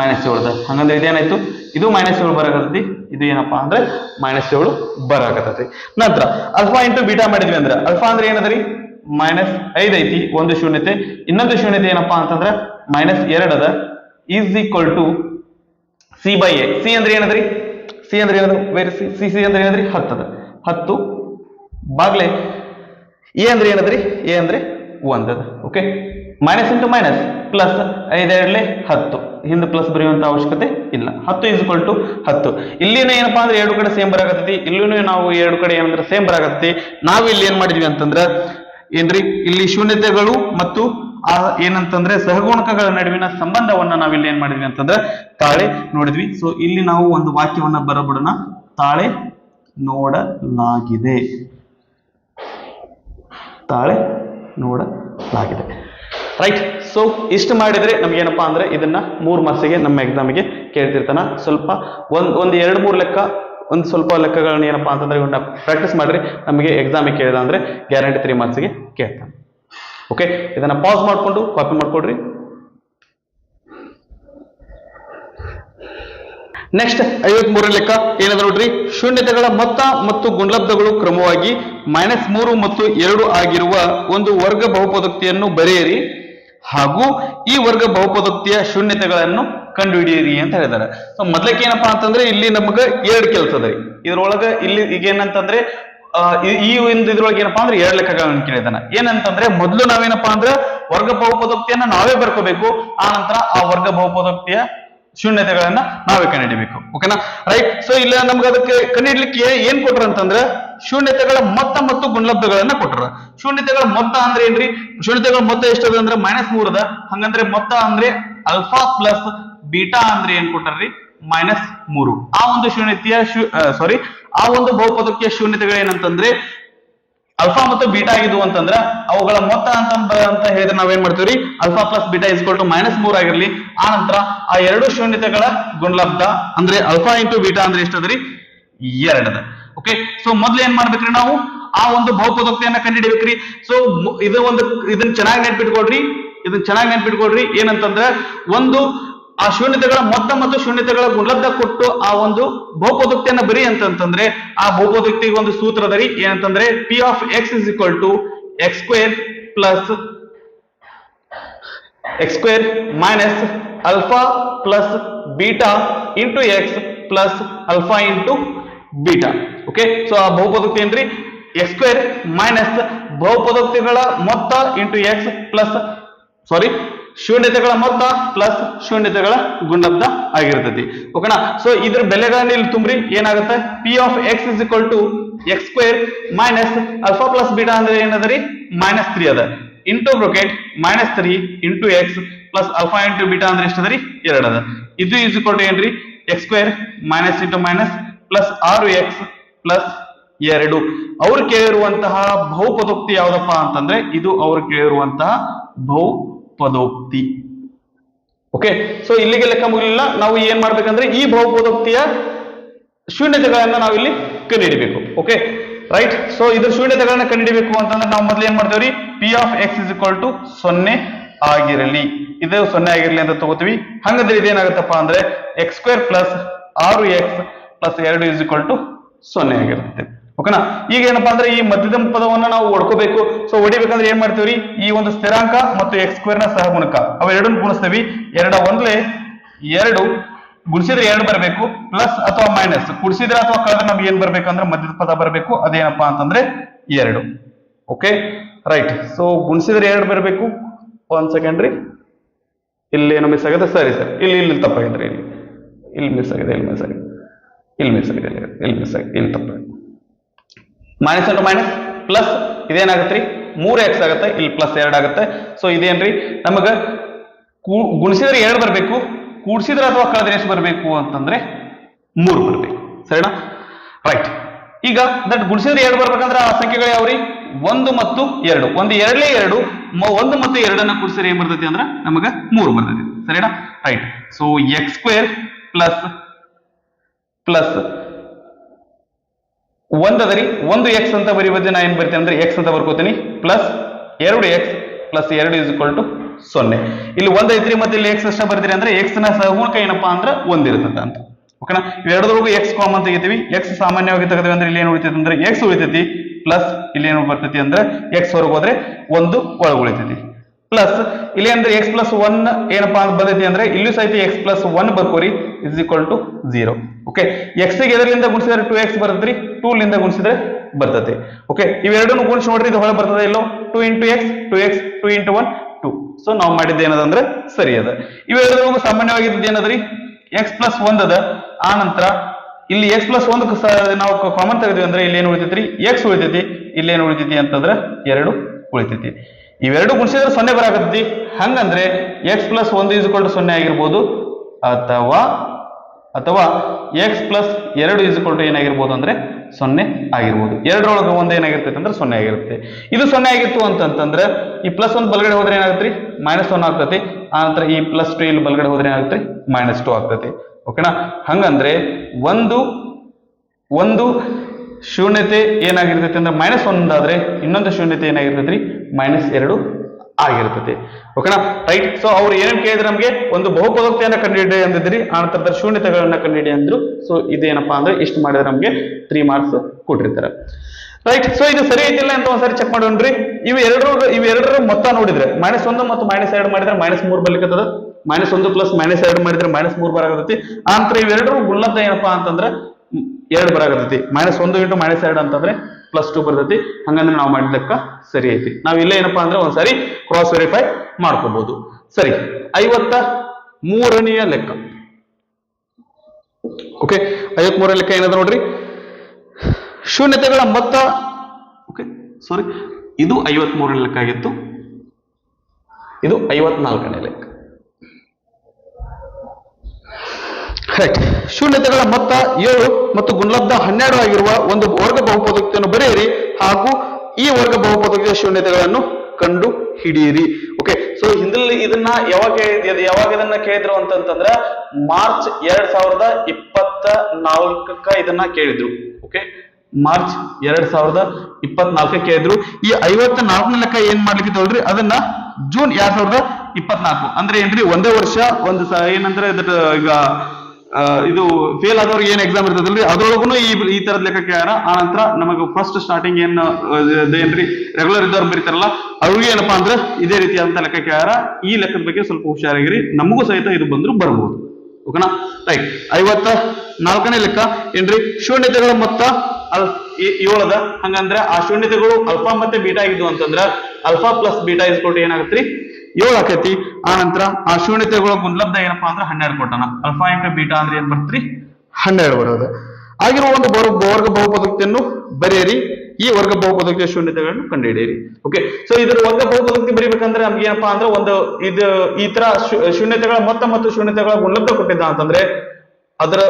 ಮೈನಸ್ ಏಳದ. ಹಂಗಂದ್ರೆ ಇದೇನಾಯ್ತು? ಇದು ಮೈನಸ್ ಏಳು ಬರಾಕತ್ತೈತಿ. ಇದು ಏನಪ್ಪಾ ಅಂದ್ರೆ ಮೈನಸ್ ಏಳು ಬರಾಕತ್ತೈತಿ. ನಂತರ ಅಲ್ಫಾ ಇಂಟು ಬೀಟಾ ಮಾಡಿದ್ವಿ ಅಂದ್ರೆ ಅಲ್ಫಾ ಅಂದ್ರೆ ಏನದರಿ? ಮೈನಸ್ ಐದ್ ಐತಿ, ಒಂದು ಶೂನ್ಯತೆ. ಇನ್ನೊಂದು ಶೂನ್ಯತೆ ಏನಪ್ಪಾ ಅಂತಂದ್ರೆ ಮೈನಸ್ ಎರಡ್ ಅದ. Is equal to c by a c ಅಂದ್ರೆ ಏನದ್ರಿ? ಸಿ ಅಂದ್ರೆ ಏನದು? ವೇರ್ ಸಿ ಸಿ ಸಿ ಅಂದ್ರೆ ಏನದ್ರಿ? ಹತ್ತದ ಹತ್ತು ಬಾಗ್ಲೆ. ಎ ಅಂದ್ರೆ ಏನದ್ರಿ? ಎ ಅಂದ್ರೆ ಒಂದದ okay minus into minus plus ಐದೆರಡ್ಲೆ ಹತ್ತು. ಹಿಂದೆ ಪ್ಲಸ್ ಬರೆಯುವಂತ ಅವಶ್ಯಕತೆ ಇಲ್ಲ. ಹತ್ತು ಇಸ್ ಟು ಹತ್ತು. ಇಲ್ಲಿನ ಏನಪ್ಪಾ ಅಂದ್ರೆ ಎರಡು ಕಡೆ ಸೇಮ್ ಬರಾಕತ್ತೈತಿ. ಇಲ್ಲೂ ನಾವು ಎರಡು ಕಡೆ ಏನಂದ್ರೆ ಸೇಮ್ ಬರಾಕತ್ತೈತಿ. ನಾವು ಇಲ್ಲಿ ಏನ್ ಮಾಡಿದ್ವಿ ಅಂತಂದ್ರ ಏನ್ರಿ? ಇಲ್ಲಿ ಶೂನ್ಯತೆಗಳು ಮತ್ತು ಆ ಏನಂತಂದ್ರೆ ಸಹಗುಣಕಗಳ ನಡುವಿನ ಸಂಬಂಧವನ್ನ ನಾವಿಲ್ಲಿ ಏನ್ ಮಾಡಿದ್ವಿ ಅಂತಂದ್ರೆ ತಾಳೆ ನೋಡಿದ್ವಿ. ಸೊ ಇಲ್ಲಿ ನಾವು ಒಂದು ವಾಕ್ಯವನ್ನ ಬರಬಿಡೋಣ ತಾಳೆ ನೋಡಲಾಗಿದೆ. ತಾಳೆ ನೋಡಲಾಗಿದೆ. ರೈಟ್ ಸೊ ಇಷ್ಟು ಮಾಡಿದ್ರೆ ನಮ್ಗೇನಪ್ಪಾ ಅಂದ್ರೆ ಇದನ್ನ ಮೂರು ಮಾರ್ಕ್ಸಿಗೆ ನಮ್ಮ ಎಕ್ಸಾಮಿಗೆ ಕೇಳ್ತಿರ್ತಾನ. ಸ್ವಲ್ಪ ಒಂದ್ ಒಂದ್ ಎರಡು, ಮೂರು ಲೆಕ್ಕ ಒಂದು ಸ್ವಲ್ಪ ಲೆಕ್ಕಗಳನ್ನ ಏನಪ್ಪಾ ಅಂತಂದ್ರೆ ಇವನ್ನ ಪ್ರಾಕ್ಟೀಸ್ ಮಾಡ್ರಿ. ನಮಗೆ ಎಕ್ಸಾಮಿಗೆ ಕೇಳಿದ ಅಂದ್ರೆ ಗ್ಯಾರಂಟಿ ತ್ರೀ ಮಾರ್ಕ್ಸಿಗೆ ಕೇಳ್ತಾನೆ. ಓಕೆ ಇದನ್ನ ಪಾಸ್ ಮಾಡಿಕೊಂಡು ಕಾಪಿ ಮಾಡ್ಕೊಡ್ರಿ. ನೆಕ್ಸ್ಟ್ ಐವತ್ ಮೂರನೇ ಲೆಕ್ಕ ಏನದ ನೋಡ್ರಿ? ಶೂನ್ಯತೆಗಳ ಮೊತ್ತ ಮತ್ತು ಗುಣಲಬ್ಧಗಳು ಕ್ರಮವಾಗಿ ಮೈನಸ್ ಮೂರು ಮತ್ತು ಎರಡು ಆಗಿರುವ ಒಂದು ವರ್ಗ ಬಹುಪದಕ್ತಿಯನ್ನು ಬರೆಯಿರಿ. ಹಾಗೂ ಈ ವರ್ಗ ಬಹುಪದೋಕ್ತಿಯ ಶೂನ್ಯತೆಗಳನ್ನು ಕಂಡುಹಿಡಿಯಿರಿ ಅಂತ ಹೇಳಿದ್ದಾರೆ. ಸೊ ಮೊದ್ಲಕ್ಕೆ ಏನಪ್ಪಾ ಅಂತಂದ್ರೆ ಇಲ್ಲಿ ನಮಗ ಎರಡು ಕೆಲಸ ಅದ. ಇದ್ರೊಳಗ ಇಲ್ಲಿ ಈಗ ಏನಂತಂದ್ರೆ ಈ- ಒಂದು ಇದ್ರೊಳಗೆ ಏನಪ್ಪಾ ಅಂದ್ರೆ ಎರಡು ಲೆಕ್ಕಗಳನ್ನ ಕೇಳಿದಾನ ಏನಂತಂದ್ರೆ ಮೊದಲು ನಾವೇನಪ್ಪಾ ಅಂದ್ರೆ ವರ್ಗ ಬಹುಪದೋಕ್ತಿಯನ್ನ ನಾವೇ ಬರ್ಕೋಬೇಕು. ಆ ನಂತರ ಆ ವರ್ಗ ಬಹುಪದೋಕ್ತಿಯ ಶೂನ್ಯತೆಗಳನ್ನ ನಾವೇ ಕಂಡುಹಿಡಿಬೇಕು. ಓಕೆನಾ? ರೈಟ್ ಸೊ ಇಲ್ಲ ನಮ್ಗೆ ಅದಕ್ಕೆ ಕಂಡುಹಿಡ್ಲಿಕ್ಕೆ ಏನ್ ಕೊಟ್ರ ಅಂತಂದ್ರೆ ಶೂನ್ಯತೆಗಳ ಮೊತ್ತ ಮತ್ತು ಗುಣಲಬ್ಧಗಳನ್ನ ಕೊಟ್ರ. ಶೂನ್ಯತೆಗಳ ಮೊತ್ತ ಅಂದ್ರೆ ಏನ್ರಿ? ಶೂನ್ಯತೆಗಳ ಮೊತ್ತ ಎಷ್ಟದ ಅಂದ್ರೆ ಮೈನಸ್ ಮೂರದ. ಹಂಗಂದ್ರೆ ಮೊತ್ತ ಅಂದ್ರೆ ಅಲ್ಫಾ ಪ್ಲಸ್ ಬೀಟಾ ಅಂದ್ರೆ ಏನ್ ಕೊಟ್ಟಾರ್ರಿ? ಮೈನಸ್ ಮೂರು. ಆ ಒಂದು ಶೂನ್ಯತೆಯ ಸಾರಿ ಆ ಒಂದು ಬಹುಪದಕ್ಕೆ ಶೂನ್ಯತೆಗಳು ಏನಂತಂದ್ರೆ ಅಲ್ಫಾ ಮತ್ತು ಬೀಟಾ ಆಗಿದ್ವು ಅಂತಂದ್ರ, ಅವುಗಳ ಮೊತ್ತ ಅಂತ ಅಂತ ಹೇಳಿದ್ರೆ ನಾವೇನ್ ಮಾಡ್ತೀವಿ alpha plus beta is equal to minus ಮೂರ್ ಆಗಿರ್ಲಿ. ಆ ನಂತರ ಆ ಎರಡು ಶೂನ್ಯತೆಗಳ ಗುಣಲಬ್ಧ ಅಂದ್ರೆ ಅಲ್ಫಾ ಇಂಟು ಬೀಟಾ ಅಂದ್ರೆ ಎಷ್ಟದ್ರಿ? ಎರಡದ. ಓಕೆ ಸೊ ಮೊದ್ಲು ಏನ್ ಮಾಡ್ಬೇಕ್ರಿ ನಾವು? ಆ ಒಂದು ಬಹುಪದೋಕ್ತಿಯನ್ನ ಕಂಡುಹಿಡಿಬೇಕ್ರಿ. ಸೊ ಇದು ಒಂದು ಇದನ್ನ ಚೆನ್ನಾಗಿ ನೆನ್ಪಿಟ್ಕೊಡ್ರಿ ಇದನ್ನ ಚೆನ್ನಾಗಿ ನೆನ್ಪಿಟ್ಕೊಡ್ರಿ ಏನಂತಂದ್ರೆ, ಒಂದು ಆ ಶೂನ್ಯತೆಗಳ ಮೊತ್ತ ಮತ್ತು ಶೂನ್ಯತೆಗಳ ಗುಣಲಬ್ಧ ಕೊಟ್ಟು ಆ ಒಂದು ಬಹುಪದೋಕ್ತಿಯನ್ನ ಬರಿ ಅಂತಂತಂದ್ರೆ, ಆ ಬಹುಪದೋಕ್ತಿಗೆ ಒಂದು ಸೂತ್ರ ರೀ ಏನಂತಂದ್ರೆ P of x is equal to x square plus x square minus alpha plus beta into x plus alpha into beta okay so ಆ ಬಹುಪದೋಕ್ತಿ ಏನ್ರಿ? ಎಕ್ಸ್ ಸ್ಕ್ವೇರ್ ಮೈನಸ್ ಬಹುಪದೋಕ್ತಿಗಳ ಮೊತ್ತ ಇಂಟು ಎಕ್ಸ್ ಪ್ಲಸ್ ಸಾರಿ ಶೂನ್ಯತೆಗಳ ಮೊತ್ತ ಪ್ಲಸ್ ಶೂನ್ಯತೆಗಳ ಗುಣಲಬ್ಧ ಆಗಿರ್ತೈತಿ. ಓಕೆನಾ ಸೊ ಇದ್ರ ಬೆಲೆಗಳನ್ನ ಇಲ್ಲಿ ತುಂಬ್ರಿ, ಏನಾಗುತ್ತೆ? P of x is equal to x square minus alpha plus beta ಅಂದ್ರೆ ಏನದರಿ ಮೈನಸ್ ತ್ರೀ ಅದ. Into bracket minus three into x plus alpha into beta ಅಂದ್ರೆ ಎಷ್ಟದರಿ ಎರಡು ಅದ ಇದು ಇಸ್ ಇಕ್ವಲ್ ಟು ಏನ್ರಿ? X square minus into minus plus ಆರು ಎಕ್ಸ್ ಪ್ಲಸ್ ಎರಡು. ಅವ್ರು ಕೇಳಿರುವಂತಹ ಬಹುಪದೋಕ್ತಿ ಯಾವ್ದಪ್ಪ ಅಂತಂದ್ರೆ, ಇದು ಅವ್ರು ಕೇಳಿರುವಂತಹ ಬಹುಪದೋಕ್ತಿ ಓಕೆ ಸೊ ಇಲ್ಲಿಗೆ ಲೆಕ್ಕ ಮುಗಿಲಿಲ್ಲ. ನಾವು ಏನ್ ಮಾಡ್ಬೇಕಂದ್ರೆ ಈ ಬಹುಪದೋಕ್ತಿಯ ಶೂನ್ಯತೆಗಳನ್ನ ನಾವು ಇಲ್ಲಿ ಕಂಡುಹಿಡಿಬೇಕು. ಓಕೆ ರೈಟ್ ಸೊ ಇದ್ರ ಶೂನ್ಯತೆಗಳನ್ನ ಕಂಡುಹಿಡಿಬೇಕು ಅಂತಂದ್ರೆ ನಾವು ಮೊದಲು ಏನ್ ಮಾಡ್ತೇವ್ರಿ? P of x is equal to ಸೊನ್ನೆ ಆಗಿರಲಿ. ಇದು ಸೊನ್ನೆ ಆಗಿರಲಿ ಅಂತ ತಗೋತೀವಿ. ಹಂಗಂದ್ರೆ ಇದೇನಾಗುತ್ತಪ್ಪ ಅಂದ್ರೆ ಎಕ್ಸ್ ಸ್ಕ್ವೇರ್ ಪ್ಲಸ್ ಆರು ಎಕ್ಸ್ ಪ್ಲಸ್ ಎರಡು ಇಸ್ ಇಕ್ವಲ್ ಟು ಸೊನ್ನೆ ಆಗಿರುತ್ತೆ. ಓಕೆನಾ? ಈಗ ಏನಪ್ಪಾ ಅಂದ್ರೆ ಈ ಮಧ್ಯದ ಪದವನ್ನ ನಾವು ಹೊಡ್ಕೋಬೇಕು ಸೊ ಹೊಡಿಬೇಕಂದ್ರೆ ಏನ್ ಮಾಡ್ತೀವ್ರಿ? ಈ ಒಂದು ಸ್ಥಿರಾಂಕ ಮತ್ತು ಎಕ್ಸ್ ಸ್ಕ್ವೇರ್ನ ಸಹಗುಣಕ. ಅವೆರಡನ್ನು ಗುಣಿಸ್ತೀವಿ. ಎರಡ ಒಂದ್ಲೆ ಎರಡು ಗುಣಿಸಿದ್ರೆ ಎರಡು ಬರಬೇಕು. ಪ್ಲಸ್ ಅಥವಾ ಮೈನಸ್ ಕುಡಿಸಿದ್ರೆ ಅಥವಾ ಕಳೆದ್ರೆ ನಮ್ಗೆ ಏನ್ ಬರ್ಬೇಕಂದ್ರೆ ಮಧ್ಯದ ಪದ ಬರಬೇಕು. ಅದೇನಪ್ಪಾ ಅಂತಂದ್ರೆ ಎರಡು. ಓಕೆ ರೈಟ್ ಸೊ ಗುಣಿಸಿದ್ರೆ ಎರಡು ಬರಬೇಕು. ಒಂದ್ ಸೆಕೆಂಡ್ ರೀ. ಇಲ್ಲಿ ಏನೋ ಮಿಸ್ ಆಗಿದೆ? ಸರಿ, ಸರ್. ಇಲ್ಲಿ ಇಲ್ಲಿ ತಪ್ಪಾಗಿದ್ರಿ ಇಲ್ಲಿ. ಇಲ್ಲಿ ಮಿಸ್ ಆಗಿದೆ, ಇಲ್ಲಿ ಮಿಸ್ ಆಗಿದೆ. ಇಲ್ಲಿ ಮಿಸ್ ಆಗಿದೆ, ಇಲ್ಲಿ ಇಲ್ಲಿ ಮಿಸ್ ಆಗಿದೆ, ಇಲ್ಲಿ ತಪ್ಪಾಗಿದೆ. ಮೈನಸ್ ಇಂಟು ಮೈನಸ್ ಪ್ಲಸ್ ಇದೇನಾಗತ್ತೆ ರೀ ಮೂರು ಎಕ್ಸ್ ಆಗುತ್ತೆ, ಇಲ್ಲಿ ಪ್ಲಸ್ ಎರಡು ಆಗುತ್ತೆ. ಸೊ ಇದೇನ್ರಿ? ನಮಗೆ ಗುಣಿಸಿದ್ರೆ ಎರಡು ಬರಬೇಕು, ಕೂಡಿಸಿದ್ರೆ ಅಥವಾ ಕಳೆದ್ರೆ ಎಷ್ಟು ಬರಬೇಕು ಅಂತಂದ್ರೆ ಮೂರು ಬರಬೇಕು. ಸರಿನಾ? ರೈಟ್ ಈಗ ದಟ್ ಗುಣಿಸಿದ್ರೆ ಎರಡು ಬರ್ಬೇಕಂದ್ರೆ ಆ ಸಂಖ್ಯೆಗಳು ಯಾವ್ರಿ? ಒಂದು ಮತ್ತು ಎರಡು. ಒಂದು ಎರಡು, ಮ- ಒಂದು ಮತ್ತು ಎರಡನ್ನ ಕೂಡಿಸಿದ್ರೆ ಏನ್ ಬರ್ತೈತಿ ಅಂದ್ರೆ ನಮಗೆ ಮೂರು ಬರ್ತೈತಿ. ಸರಿನಾ? Right so x square plus plus ಒಂದ್ ರೀ, ಒಂದು ಎಕ್ಸ್ ಅಂತ ಬರೀಬೋದು ನಾ ಏನ್ ಬರ್ತೀನಿ ಅಂದ್ರೆ ಎಕ್ಸ್ ಅಂತ ಬರ್ಕೋತೀನಿ ಪ್ಲಸ್ ಎರಡು ಎಕ್ಸ್ ಪ್ಲಸ್ ಎರಡು ಇಸ್ ಇಕ್ವಲ್ ಟು ಸೊನ್ನೆ. ಇಲ್ಲಿ ಒಂದ್ ಐತ್ರಿ ಮತ್ತೆ ಇಲ್ಲಿ ಎಕ್ಸ್ ಅಷ್ಟ ಬರ್ತೀರಿ ಅಂದ್ರೆ ಎಕ್ಸ್ನ ಸಹಗುಣಕ ಏನಪ್ಪಾ ಅಂದ್ರೆ ಒಂದಿರುತ್ತಂತ ಅಂತ. ಓಕೆನಾ ಇವೆರಡರೊಳಗೂ ಎಕ್ಸ್ ಕಾಮನ್ ತೆಗಿತೀವಿ. ಎಕ್ಸ್ ಸಾಮಾನ್ಯವಾಗಿ ತೆಗೆದ್ವಿ ಅಂದ್ರೆ ಇಲ್ಲಿ ಏನು ಉಳಿತೈತಿ ಅಂದ್ರೆ ಎಕ್ಸ್ ಉಳಿತೈತಿ ಪ್ಲಸ್ ಇಲ್ಲಿ ಏನು ಬರ್ತೈತಿ ಅಂದ್ರೆ ಎಕ್ಸ್ ಹೊರಗೆ ಹೋದ್ರೆ ಒಂದು ಒಳಗೆ ಉಳಿತೈತಿ. ಪ್ಲಸ್ ಇಲ್ಲಿ ಅಂದ್ರೆ ಎಕ್ಸ್ ಪ್ಲಸ್ ಒನ್ ಏನಪ್ಪಾ ಅಂತ ಬಂದೈತಿ ಅಂದ್ರೆ ಇಲ್ಲೂ ಸಹಿತ X plus one ಬರ್ಕೋರಿ is equal to zero okay X ಎದರಿಂದ ಗುಣಿಸಿದ್ರೆ ಟೂ ಎಕ್ಸ್ ಬರ್ತದ್ರಿ ಟೂ ಲಿಂದ ಗುಣಿಸಿದ್ರೆ ಬರ್ತೈತಿ. ಓಕೆ ಇವೆರಡನ್ನು ಗುಣಿಸಿ ನೋಡ್ರಿ, ಇದು ಹೊರಗೆ ಬರ್ತದೆ ಇಲ್ಲೋ? Two into x two x two into one two so ನಾವು ಮಾಡಿದ್ದು ಏನದಂದ್ರೆ ಸರಿ ಅದ. ಇವೆರಡರಿಗೂ ಸಾಮಾನ್ಯವಾಗಿದ್ದು ಏನದ್ರಿ? ಎಕ್ಸ್ ಪ್ಲಸ್ ಒಂದ್ ಅದ. ಆ ನಂತರ ಇಲ್ಲಿ ಎಕ್ಸ್ ಪ್ಲಸ್ ಒಂದ್ ನಾವು ಕಾಮನ್ ತೆಗೆದ್ವಿ ಅಂದ್ರೆ ಇಲ್ಲಿ ಏನು ಉಳಿತೈತಿ ಎಕ್ಸ್ ಉಳಿತೈತಿ. ಇಲ್ಲಿ ಏನು ಉಳಿತೈತಿ ಅಂತಂದ್ರೆ ಎರಡು ಉಳಿತೈತಿ. ಇವೆರಡು ಗುಣಿಸಿದ್ರೆ ಸೊನ್ನೆ ಬರಾಕತ್ತಿ ಹಂಗಂದ್ರೆ ಎಕ್ಸ್ ಪ್ಲಸ್ ಒಂದು ಇಸ್ಕೊಂಡು ಸೊನ್ನೆ ಆಗಿರ್ಬೋದು ಅಥವಾ ಅಥವಾ ಎಕ್ಸ್ ಪ್ಲಸ್ ಎರಡು ಇಸ್ಕೊಂಡು ಏನಾಗಿರ್ಬೋದು ಅಂದ್ರೆ ಸೊನ್ನೆ ಆಗಿರ್ಬೋದು. ಎರಡರೊಳಗೆ ಒಂದು ಏನಾಗಿರ್ತೈತೆ ಅಂದ್ರೆ ಸೊನ್ನೆ ಆಗಿರುತ್ತೆ. ಇದು ಸೊನ್ನೆ ಆಗಿತ್ತು ಅಂತಂತಂದ್ರೆ ಈ ಪ್ಲಸ್ ಒಂದು ಬಲಗಡೆ ಹೋದ್ರೆ ಏನಾಗುತ್ತೆ ಮೈನಸ್ ಒನ್ ಆಗ್ತೈತಿ. ಆ ನಂತರ ಈ ಪ್ಲಸ್ ಟು ಇಲ್ಲಿ ಬಲಗಡೆ ಹೋದ್ರೆ ಏನಾಗುತ್ತೆ ಮೈನಸ್ ಟು ಆಗ್ತೈತಿ. ಓಕೆನಾ ಹಂಗಂದ್ರೆ ಒಂದು ಒಂದು ಶೂನ್ಯತೆ ಏನಾಗಿರ್ತೈತೆ ಅಂದ್ರೆ ಮೈನಸ್ ಒಂದಾದ್ರೆ ಇನ್ನೊಂದು ಶೂನ್ಯತೆ ಏನಾಗಿರ್ತೈತ್ರಿ? ಮೈನಸ್ ಎರಡು ಆಗಿರ್ತೈತಿ. ಓಕೆನಾ ರೈಟ್ ಸೊ ಅವ್ರು ಏನೇನು ಕೇಳಿದ್ರೆ ನಮಗೆ? ಒಂದು ಬಹುಪದೋಕ್ತಿಯನ್ನ ಕಂಡುಹಿಡಿ ಅಂದಿದ್ರಿ ಆ ನಂತರದ ಶೂನ್ಯತೆಗಳನ್ನ ಕಂಡುಹಿಡಿ ಅಂದ್ರು. ಸೊ ಇದೇನಪ್ಪಾ ಅಂದ್ರೆ ಇಷ್ಟು ಮಾಡಿದ್ರೆ ನಮಗೆ ತ್ರೀ ಮಾರ್ಕ್ಸ್ ಕೊಟ್ಟಿರ್ತಾರೆ. ರೈಟ್ ಸೊ ಇದು ಸರಿ ಐತಿಲ್ಲ ಅಂತ ಒಂದ್ಸರಿ ಚೆಕ್ ಮಾಡೋಣ್ರಿ ಇವು ಎರಡರ ಇವು ಮೊತ್ತ ನೋಡಿದ್ರೆ ಮೈನಸ್ ಒಂದು ಮತ್ತು ಮೈನಸ್ ಎರಡು ಮಾಡಿದ್ರೆ ಮೈನಸ್ ಮೂರ್ ಬರ್ಲಿಕ್ಕತ್ತದ ಮೈನಸ್ ಒಂದು ಪ್ಲಸ್ ಮೈನಸ್ ಎರಡು ಮಾಡಿದ್ರೆ ಮೈನಸ್ ಮೂರ್ ಬರಾಗತ್ತಿ ಆ ನಂತರ ಇವೆರಡರ ಗುಣಲಬ್ಧ ಏನಪ್ಪಾ ಅಂತಂದ್ರೆ ಎರಡು ಬರಾಕತ್ತೈತಿ. ಮೈನಸ್ ಒಂದು ಇಂಟು ಮೈನಸ್ ಎರಡು ಅಂತಂದ್ರೆ ಪ್ಲಸ್ ಟು ಬರ್ತೈತಿ. ಹಂಗಂದ್ರೆ ನಾವು ಮಾಡಿದ ಲೆಕ್ಕ ಸರಿ ಐತಿ. ನಾವ್ ಇಲ್ಲೇ ಏನಪ್ಪಾ ಅಂದ್ರೆ ಒಂದ್ಸರಿ ಕ್ರಾಸ್ ವೆರಿಫೈ ಮಾಡ್ಕೋಬಹುದು ಸರಿ, ಐವತ್ತ ಮೂರನೆಯ ಲೆಕ್ಕ. ಓಕೆ ಐವತ್ ಮೂರನೇ ಲೆಕ್ಕ ಏನದ ನೋಡ್ರಿ? ಶೂನ್ಯತೆಗಳ ಮೊತ್ತ. ಓಕೆ ಸಾರಿ ಇದು ಐವತ್ ಮೂರನೇ ಲೆಕ್ಕ ಆಗಿತ್ತು. ಇದು ಐವತ್ನಾಲ್ಕನೇ ಲೆಕ್ಕ. ರೈಟ್ ಶೂನ್ಯತೆಗಳ ಮೊತ್ತ ಏಳು ಮತ್ತು ಗುಣಲಬ್ಧ ಹನ್ನೆರಡು ಆಗಿರುವ ಒಂದು ವರ್ಗ ಬಹುಪದೋಕ್ತಿಯನ್ನು ಬರೆಯಿರಿ ಹಾಗೂ ಈ ವರ್ಗ ಬಹುಪದೋಕ್ತಿಯ ಶೂನ್ಯತೆಗಳನ್ನು ಕಂಡು ಹಿಡಿಯಿರಿ. ಓಕೆ ಸೊ ಹಿಂದಲ್ಲಿ ಇದನ್ನ ಯಾವಾಗ ಯಾವಾಗ ಇದನ್ನ ಕೇಳಿದ್ರು ಅಂತಂತಂದ್ರ ಮಾರ್ಚ್ ಎರಡ್ ಸಾವಿರದ ಇಪ್ಪತ್ತ ನಾಲ್ಕಕ್ಕ ಇದನ್ನ ಕೇಳಿದ್ರು. ಓಕೆ ಮಾರ್ಚ್ ಎರಡ್ ಸಾವಿರದ ಇಪ್ಪತ್ನಾಲ್ಕಕ್ಕೆ ಕೇಳಿದ್ರು. ಈ ಐವತ್ತ ನಾಲ್ಕನೇ ಲೆಕ್ಕ ಏನ್ ಮಾಡ್ಲಿಕ್ಕೆ ಅದನ್ನ ಜೂನ್ ಎರಡ್ ಸಾವಿರದ ಇಪ್ಪತ್ನಾಲ್ಕು. ಅಂದ್ರೆ ಏನ್ರಿ? ಒಂದೇ ವರ್ಷ, ಒಂದು ಏನಂದ್ರೆ ಈಗ ಇದು ಫೇಲ್ ಆದವ್ರಿಗೆ ಏನ್ ಎಕ್ಸಾಮ್ ಇರ್ತದಲ್ರಿ ಅದ್ರೊಳಗೂ ಈ ಈ ತರದ ಲೆಕ್ಕ ಕೇಳ್ಯಾರ ಆ ನಂತರ ನಮಗೆ ಫಸ್ಟ್ ಸ್ಟಾರ್ಟಿಂಗ್ ಏನ್ ಏನ್ರಿ? ರೆಗ್ಯುಲರ್ ಇದ್ದವ್ರು ಬರೀತಾರಲ್ಲ, ಅವ್ರಿಗೆ ಏನಪ್ಪಾ ಅಂದ್ರೆ ಇದೇ ರೀತಿಯಾದಂತ ಲೆಕ್ಕ ಕೇಳ್ಯಾರ ಈ ಲೆಕ್ಕದ ಬಗ್ಗೆ ಸ್ವಲ್ಪ ಹುಷಾರಾಗಿರಿ. ನಮಗೂ ಸಹಿತ ಇದು ಬಂದ್ರು ಬರಬಹುದು ಓಕೆನಾ? ರೈಟ್ ಐವತ್ತ ನಾಲ್ಕನೇ ಲೆಕ್ಕ ಏನ್ರಿ? ಶೂನ್ಯತೆಗಳ ಮೊತ್ತ ಅಲ್ ಏಳದ. ಹಂಗಂದ್ರೆ ಆ ಶೂನ್ಯತೆಗಳು ಅಲ್ಫಾ ಮತ್ತೆ ಬೀಟಾ ಆಗಿದ್ವು ಅಂತಂದ್ರ alpha plus beta is equal to ಏನಾಗತ್ರಿ? ಏಳು ಆಕೈತಿ. ಆ ನಂತರ ಆ ಶೂನ್ಯತೆಗಳ ಗುಣಲಬ್ಧ ಏನಪ್ಪಾ ಅಂದ್ರೆ ಹನ್ನೆರಡು ಕೊಟ್ಟಣ. ಅಲ್ಫಾ ಇಂಟು ಬೀಟಾ ಅಂದ್ರೆ ಏನ್ ಬರ್ತ್ರಿ? ಹನ್ನೆರಡು ಬರೋದು. ಆಗಿರುವ ಒಂದು ವರ್ಗ ಬಹುಪದೋಕ್ತಿಯನ್ನು ಬರೆಯಿರಿ. ಈ ವರ್ಗ ಬಹುಪದೋಕ್ತಿಯ ಶೂನ್ಯತೆಗಳನ್ನು ಕಂಡುಹಿಡಿಯಿರಿ. ಓಕೆ ಸೊ ಇದ್ರ ವರ್ಗ ಬಹುಪದೋಕ್ತಿ ಬರೀಬೇಕಂದ್ರೆ ನಮ್ಗೆ ಏನಪ್ಪಾ ಅಂದ್ರೆ ಒಂದು ಇದು ಈ ತರ ಶೂನ್ಯತೆಗಳ ಮೊತ್ತ ಮತ್ತು ಶೂನ್ಯತೆಗಳ ಗುಣಲಬ್ಧ ಕೊಟ್ಟಿದ್ದ ಅಂತಂದ್ರೆ ಅದರ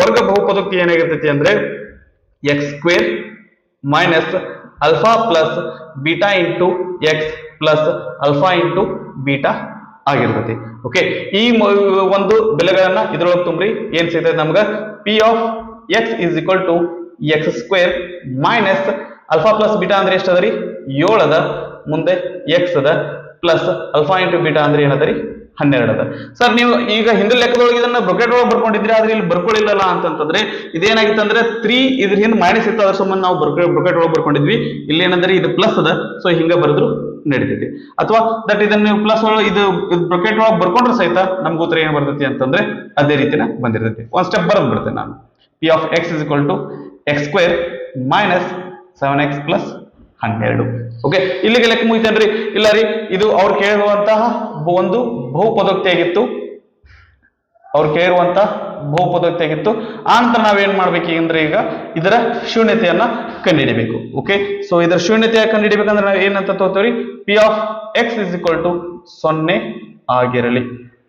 ವರ್ಗ ಬಹುಪದೋಕ್ತಿ ಏನಾಗಿರ್ತೈತಿ ಅಂದ್ರೆ x square minus alpha plus beta into x plus alpha into beta ಆಗಿರ್ತೈತಿ ಓಕೆ ಈ ಒಂದು ಬೆಲೆಗಳನ್ನ ಇದ್ರೊಳಗೆ ತುಂಬ್ರಿ. ಏನ್ ಸಿಗ್ತೈತೆ ನಮ್ಗೆ? P of x is equal to x square minus alpha plus beta ಅಂದ್ರೆ ಎಷ್ಟು ರೀ ಏಳು ಅದ ಮುಂದೆ ಎಕ್ಸ್ ಅದ. ಪ್ಲಸ್ ಅಲ್ಫಾ ಇಂಟು ಬೀಟಾ ಅಂದ್ರೆ ಏನದ ರೀ ಹನ್ನೆರಡು ಅದ ಸರ್ ನೀವು ಈಗ ಹಿಂದಿನ ಲೆಕ್ಕದೊಳಗೆ ಇದನ್ನ ಬ್ರೊಕೆಟ್ ಒಳಗೆ ಬರ್ಕೊಂಡಿದ್ರಿ ಆದ್ರೆ ಇಲ್ಲಿ ಬರ್ಕೊಳ್ಳಿಲ್ಲ ಅಂತಂತಂದ್ರೆ ಇದೇನಾಗಿತ್ತು ಅಂದ್ರೆ ತ್ರೀ ಇದ್ರ ಹಿಂದೆ ಮೈನಸ್ ಇತ್ತು. ಅದ್ರ ಸಂಬಂಧ ನಾವು ಬ್ರೊಕೆಟ್ ಒಳಗೆ ಬರ್ಕೊಂಡಿದ್ವಿ. ಇಲ್ಲಿ ಏನಂದ್ರೆ ಇದು ಪ್ಲಸ್ ಅದ. ಸೊ ಹಿಂಗ ಬರೆದ್ರು. ನಡೀತೈತಿ. ಅಥವಾ ದಟ್ ಇದನ್ನ ನೀವು ಪ್ಲಸ್ ಇದು ಬ್ರೊಕೆಟ್ ಒಳಗೆ ಬರ್ಕೊಂಡ್ರೆ ಸಹಿತ ನಮ್ಗೆ ಉತ್ತರ ಏನ್ ಬರ್ತೈತಿ ಅಂತಂದ್ರೆ ಅದೇ ರೀತಿನ ಬಂದಿರ್ತೈತಿ. ಒಂದ್ ಸ್ಟೆಪ್ ಬರ್ದು ಬಿಡ್ತೇನೆ ನಾನು. P of x is equal to x square minus seven x plus ಹನ್ನೆರಡು. ಓಕೆ ಇಲ್ಲಿಗೆ ಲೆಕ್ಕ ಮುಗಿತೇನ್ರಿ? ಇಲ್ಲ ರೀ, ಇದು ಅವ್ರು ಕೇಳುವಂತಹ ಒಂದು ಬಹುಪದೋಕ್ತಿ ಆಗಿತ್ತು ಅವ್ರು ಕೇರುವಂತ ಬಹುಪದೋಕ್ತಿ ಆನಂತರ ನಾವೇನ್ ಮಾಡ್ಬೇಕು ಅಂದ್ರೆ ಈಗ ಇದರ ಶೂನ್ಯತೆಯನ್ನ ಕಂಡುಹಿಡಿಬೇಕು. ಓಕೆ ಸೊ ಇದರ ಶೂನ್ಯತೆಯ ಕಂಡುಹಿಡಿಬೇಕಂದ್ರೆ ನಾವು ಏನಂತ ತಗೋತೀವಿ P of x is equal to ಸೊನ್ನೆ ಆಗಿರಲಿ.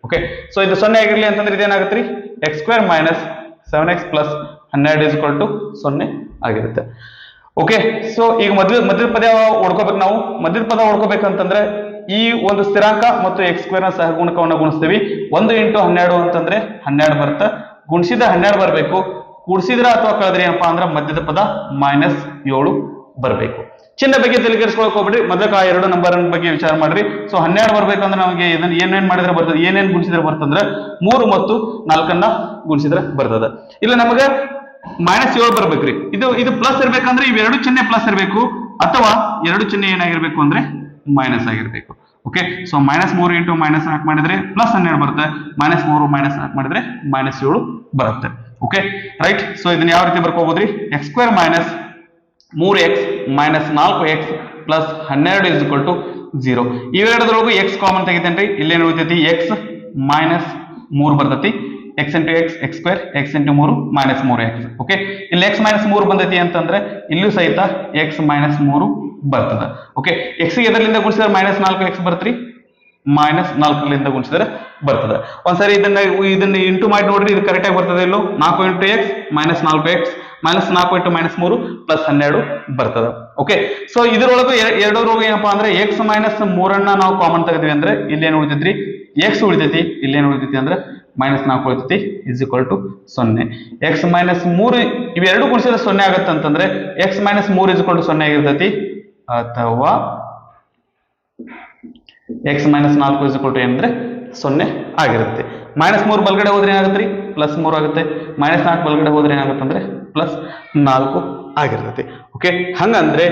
ಓಕೆ ಸೊ ಇದು ಸೊನ್ನೆ ಆಗಿರಲಿ ಅಂತಂದ್ರೆ ಇದೇನಾಗುತ್ತೆ ರೀ x square minus seven x plus ಹನ್ನೆರಡು ಇಸ್ ಟು ಸೊನ್ನೆ ಆಗಿರುತ್ತೆ. ಓಕೆ ಸೊ ಈಗ ಮಧ್ಯ ಮಧ್ಯದ ಪದ ಹೊಡ್ಕೋಬೇಕು ನಾವು? ಮಧ್ಯದ ಪದ ಹೊಡ್ಕೋಬೇಕಂತಂದ್ರೆ ಈ ಒಂದು ಸ್ಥಿರಾಂಕ ಮತ್ತು ಎಕ್ಸ್ ಸ್ಕ್ವೇರ್ನ ಸಹಗುಣಕವನ್ನು ಗುಣಿಸ್ತೀವಿ. ಒಂದು ಇಂಟು ಹನ್ನೆರಡು ಅಂತಂದ್ರೆ ಹನ್ನೆರಡು ಬರುತ್ತೆ. ಗುಣಿಸಿದ ಹನ್ನೆರಡು ಬರಬೇಕು. ಕೂಡಿಸಿದ್ರ ಅಥವಾ ಕಳೆದ್ರೆ ಏನಪ್ಪಾ ಅಂದ್ರೆ ಮಧ್ಯದ ಪದ ಮೈನಸ್ ಏಳು ಬರಬೇಕು. ಚಿನ್ನ ಬಗ್ಗೆ ತಿಳಿಗರಿಸ್ಕೊಳಕ್ ಹೋಗ್ಬಿಡ್ರಿ. ಮೊದಲ ಆ ಎರಡು ನಂಬರ್ ಬಗ್ಗೆ ವಿಚಾರ ಮಾಡ್ರಿ. ಸೊ ಹನ್ನೆರಡು ಬರ್ಬೇಕಂದ್ರೆ ನಮಗೆ ಇದನ್ನ ಏನೇನ್ ಮಾಡಿದ್ರೆ ಬರ್ತದೆ, ಏನೇನ್ ಗುಣಿಸಿದ್ರೆ ಬರ್ತಂದ್ರೆ ಮೂರು ಮತ್ತು ನಾಲ್ಕನ್ನ ಗುಣಿಸಿದ್ರೆ ಬರ್ತದೆ. ಇಲ್ಲ, ನಮಗೆ ಮೈನಸ್ ಏಳು ಬರ್ಬೇಕ್ರಿ. ಇದು ಇದು ಪ್ಲಸ್ ಇರ್ಬೇಕಂದ್ರೆ ಇವೆರಡು ಚಿಹ್ನೆ ಪ್ಲಸ್ ಇರಬೇಕು. ಅಥವಾ ಎರಡು ಚಿಹ್ನೆ ಏನಾಗಿರ್ಬೇಕು ಅಂದ್ರೆ ಮೈನಸ್ ಆಗಿರ್ಬೇಕು. ಓಕೆ ಸೊ ಮೈನಸ್ ಮೂರು ಇಂಟು ಮೈನಸ್ ನಾಲ್ಕು ಮಾಡಿದ್ರೆ ಪ್ಲಸ್ ಹನ್ನೆರಡು ಬರುತ್ತೆ. ಮೈನಸ್ ಮೂರು ಮೈನಸ್ ನಾಲ್ಕು ಮಾಡಿದ್ರೆ ಮೈನಸ್ ಏಳು ಬರುತ್ತೆ. ಓಕೆ ರೈಟ್ ಸೊ ಇದನ್ನ ಯಾವ ರೀತಿ ಬರ್ಕೋಬಹುದ್ರಿ ಎಕ್ಸ್ ಸ್ಕ್ವೇರ್ ಮೈನಸ್ ಮೂರು ಎಕ್ಸ್ ಮೈನಸ್ ನಾಲ್ಕು ಎಕ್ಸ್ ಪ್ಲಸ್ ಹನ್ನೆರಡು ಇಸ್ ಇಕ್ವಲ್ ಟು ಜೀರೋ ಇವೆರಡರೊಳಗೂ ಎಕ್ಸ್ ಕಾಮನ್ ತೆಗಿತೇನ್ರಿ? ಇಲ್ಲೇನು ಉಳಿತೈತಿ? ಎಕ್ಸ್ ಮೈನಸ್ ಮೂರು ಬರ್ತೈತಿ. X into X X square X into ಮೂರು ಮೈನಸ್ ಮೂರು ಎಕ್ಸ್ ಓಕೆ ಇಲ್ಲಿ ಎಕ್ಸ್ ಮೈನಸ್ ಮೂರು ಬಂದೈತಿ ಅಂತಂದ್ರೆ ಇಲ್ಲೂ ಸಹಿತ ಎಕ್ಸ್ ಮೈನಸ್ ಮೂರು ಬರ್ತದ. ಓಕೆ ಎಕ್ಸ್ ಎದರಿಂದ ಗುಣಿಸಿದ್ರೆ ಮೈನಸ್ ನಾಲ್ಕು ಎಕ್ಸ್ ಬರ್ತ್ರಿ? ಮೈನಸ್ ನಾಲ್ಕರಿಂದ ಗುಣಿಸಿದ್ರೆ ಬರ್ತದೆ. ಒಂದ್ಸರಿ ಇದನ್ನ ಇದನ್ನ ಇಂಟು ಮಾಡಿ ನೋಡ್ರಿ, ಇದು ಕರೆಕ್ಟ್ ಆಗಿ ಬರ್ತದೆ ಇಲ್ಲೋ? ನಾಲ್ಕು ಇಂಟು ಎಕ್ಸ್ ಮೈನಸ್ ನಾಲ್ಕು ಎಕ್ಸ್ ಮೈನಸ್ ನಾಲ್ಕು ಇಂಟು ಮೈನಸ್ ಮೂರು ಪ್ಲಸ್ ಹನ್ನೆರಡು ಬರ್ತದೆ. ಓಕೆ ಸೊ ಇದರೊಳಗೆ ಎರಡು ರೋಗ ಏನಪ್ಪಾ ಅಂದ್ರೆ ಎಕ್ಸ್ ಮೈನಸ್ ಮೂರನ್ನ ನಾವು ಕಾಮನ್ ತೆಗೆದ್ವಿ ಅಂದ್ರೆ ಇಲ್ಲೇನು ಉಳಿತೈತ್ರಿ? ಎಕ್ಸ್ ಉಳಿತೈತಿ. ಇಲ್ಲೇನು ಉಳಿತೈತಿ ಅಂದ್ರೆ ಮೈನಸ್ ನಾಲ್ಕು ಉಳಿತೈತಿ ಇಸ್ ಈಕ್ವಲ್ ಟು ಸೊನ್ನೆ. ಎಕ್ಸ್ ಮೈನಸ್ ಮೂರು, ಇವೆರಡು ಗುಣಿಸಿದ್ರೆ ಸೊನ್ನೆ ಆಗತ್ತೆ ಅಂತಂದ್ರೆ ಎಕ್ಸ್ ಮೈನಸ್ ಮೂರು ಇಸ್ ಟು ಸೊನ್ನೆ ಆಗಿರ್ತೈತಿ, ಅಥವಾ ಎಕ್ಸ್ ಮೈನಸ್ ನಾಲ್ಕು ಇಸ್ ಟು ಏನಂದ್ರೆ ಸೊನ್ನೆ ಆಗಿರುತ್ತೆ. ಮೈನಸ್ ಮೂರು ಬಲಗಡೆ ಹೋದ್ರೆ ಏನಾಗುತ್ತೆ ರೀ ಪ್ಲಸ್ ಮೂರು ಆಗುತ್ತೆ. ಮೈನಸ್ ನಾಲ್ಕು ಬಲ್ಗಡೆ ಹೋದ್ರೆ ಏನಾಗುತ್ತೆ ಅಂದ್ರೆ ಪ್ಲಸ್ ನಾಲ್ಕು ಆಗಿರ್ತೈತಿ. ಓಕೆ ಹಂಗಂದ್ರೆ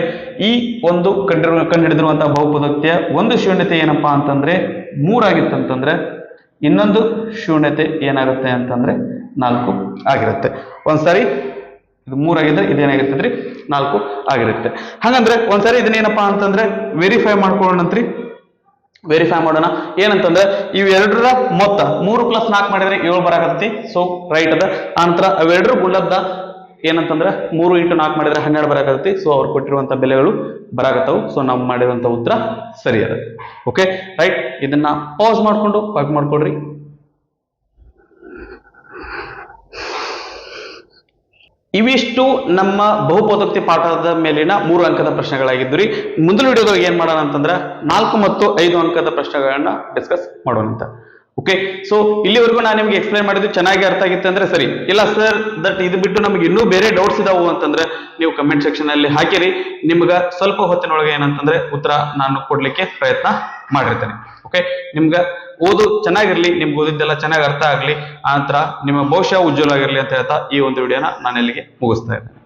ಈ ಒಂದು ಕಂಡು ಕಂಡು ಹಿಡಿದಿರುವಂತಹ ಬಹುಪದೋಕ್ತಿಯ ಒಂದು ಶೂನ್ಯತೆ ಏನಪ್ಪಾ ಅಂತಂದ್ರೆ ಮೂರಾಗಿತ್ತಂತಂದ್ರೆ ಇನ್ನೊಂದು ಶೂನ್ಯತೆ ಏನಾಗುತ್ತೆ ಅಂತಂದ್ರೆ ನಾಲ್ಕು ಆಗಿರುತ್ತೆ. ಒಂದ್ಸರಿ ಇದು ಮೂರಾಗಿದ್ರೆ ಇದೇನಾಗಿರ್ತದ್ರಿ? ನಾಲ್ಕು ಆಗಿರುತ್ತೆ. ಹಂಗಂದ್ರೆ ಒಂದ್ಸರಿ ಇದನ್ನೇನಪ್ಪಾ ಅಂತಂದ್ರೆ ವೆರಿಫೈ ಮಾಡ್ಕೊಳ್ಳೋಣಂತ್ರಿ. ವೆರಿಫೈ ಮಾಡೋಣ. ಏನಂತಂದ್ರೆ ಇವೆರಡರ ಮೊತ್ತ ಮೂರು ಪ್ಲಸ್ ನಾಲ್ಕು ಮಾಡಿದ್ರೆ ಏಳು ಬರಾಕತ್ತಿ ಸೊ ರೈಟ್ ಅದ. ಆನಂತರ ಅವೆರಡರ ಗುಳ್ಳದ ಏನಂತಂದ್ರೆ ಮೂರು ಇಂಟು ನಾಲ್ಕು ಮಾಡಿದ್ರೆ ಹನ್ನೆರಡು ಬರಾಕತ್ತಿ ಸೊ ಅವ್ರು ಕೊಟ್ಟಿರುವಂತ ಬೆಲೆಗಳು ಬರಾಕತ್ತವು. ಸೊ ನಾವು ಮಾಡಿದಂತ ಉತ್ತರ ಸರಿ ಅದ ಓಕೆ ರೈಟ್ ಇದನ್ನ ಪಾಸ್ ಮಾಡಿಕೊಂಡು ಪಾಕ್ ಮಾಡ್ಕೊಡ್ರಿ ಇವಿಷ್ಟು ನಮ್ಮ ಬಹುಪದೋಕ್ತಿ ಪಾಠದ ಮೇಲಿನ ಮೂರು ಅಂಕದ ಪ್ರಶ್ನೆಗಳಾಗಿದ್ದು ರೀ ಮುಂದಿನ ವಿಡಿಯೋದಾಗ ಏನ್ ಮಾಡೋಣ ಅಂತಂದ್ರೆ ನಾಲ್ಕು ಮತ್ತು ಐದು ಅಂಕದ ಪ್ರಶ್ನೆಗಳನ್ನ ಡಿಸ್ಕಸ್ ಮಾಡೋಣ ಅಂತ ಓಕೆ ಸೊ ಇಲ್ಲಿವರೆಗೂ ನಾನು ನಿಮ್ಗೆ ಎಕ್ಸ್ಪ್ಲೈನ್ ಮಾಡಿದ್ದು ಚೆನ್ನಾಗಿ ಅರ್ಥ ಆಗಿತ್ತು ಅಂದ್ರೆ ಸರಿ. ಇಲ್ಲ ಸರ್ ದಟ್ ಇದು ಬಿಟ್ಟು ನಮ್ಗೆ ಇನ್ನೂ ಬೇರೆ ಡೌಟ್ಸ್ ಇದಾವು ಅಂತಂದ್ರೆ ನೀವು ಕಮೆಂಟ್ ಸೆಕ್ಷನ್ ಅಲ್ಲಿ ಹಾಕಿರಿ. ನಿಮ್ಗ ಸ್ವಲ್ಪ ಹೊತ್ತಿನೊಳಗೆ ಏನಂತಂದ್ರೆ ಉತ್ತರ ನಾನು ಕೊಡ್ಲಿಕ್ಕೆ ಪ್ರಯತ್ನ ಮಾಡಿರ್ತೇನೆ. ಓಕೆ ನಿಮ್ಗ ಓದು ಚೆನ್ನಾಗಿರ್ಲಿ, ನಿಮ್ಗೆ ಓದಿದ್ದೆಲ್ಲ ಚೆನ್ನಾಗಿ ಅರ್ಥ ಆಗ್ಲಿ ಆ ನಿಮ್ಮ ಭವಿಷ್ಯ ಉಜ್ವಲ ಆಗಿರ್ಲಿ ಅಂತ ಹೇಳ್ತಾ ಈ ಒಂದು ವಿಡಿಯೋನ ನಾನು ಇಲ್ಲಿಗೆ ಮುಗಿಸ್ತಾ ಇದ್ದೇನೆ.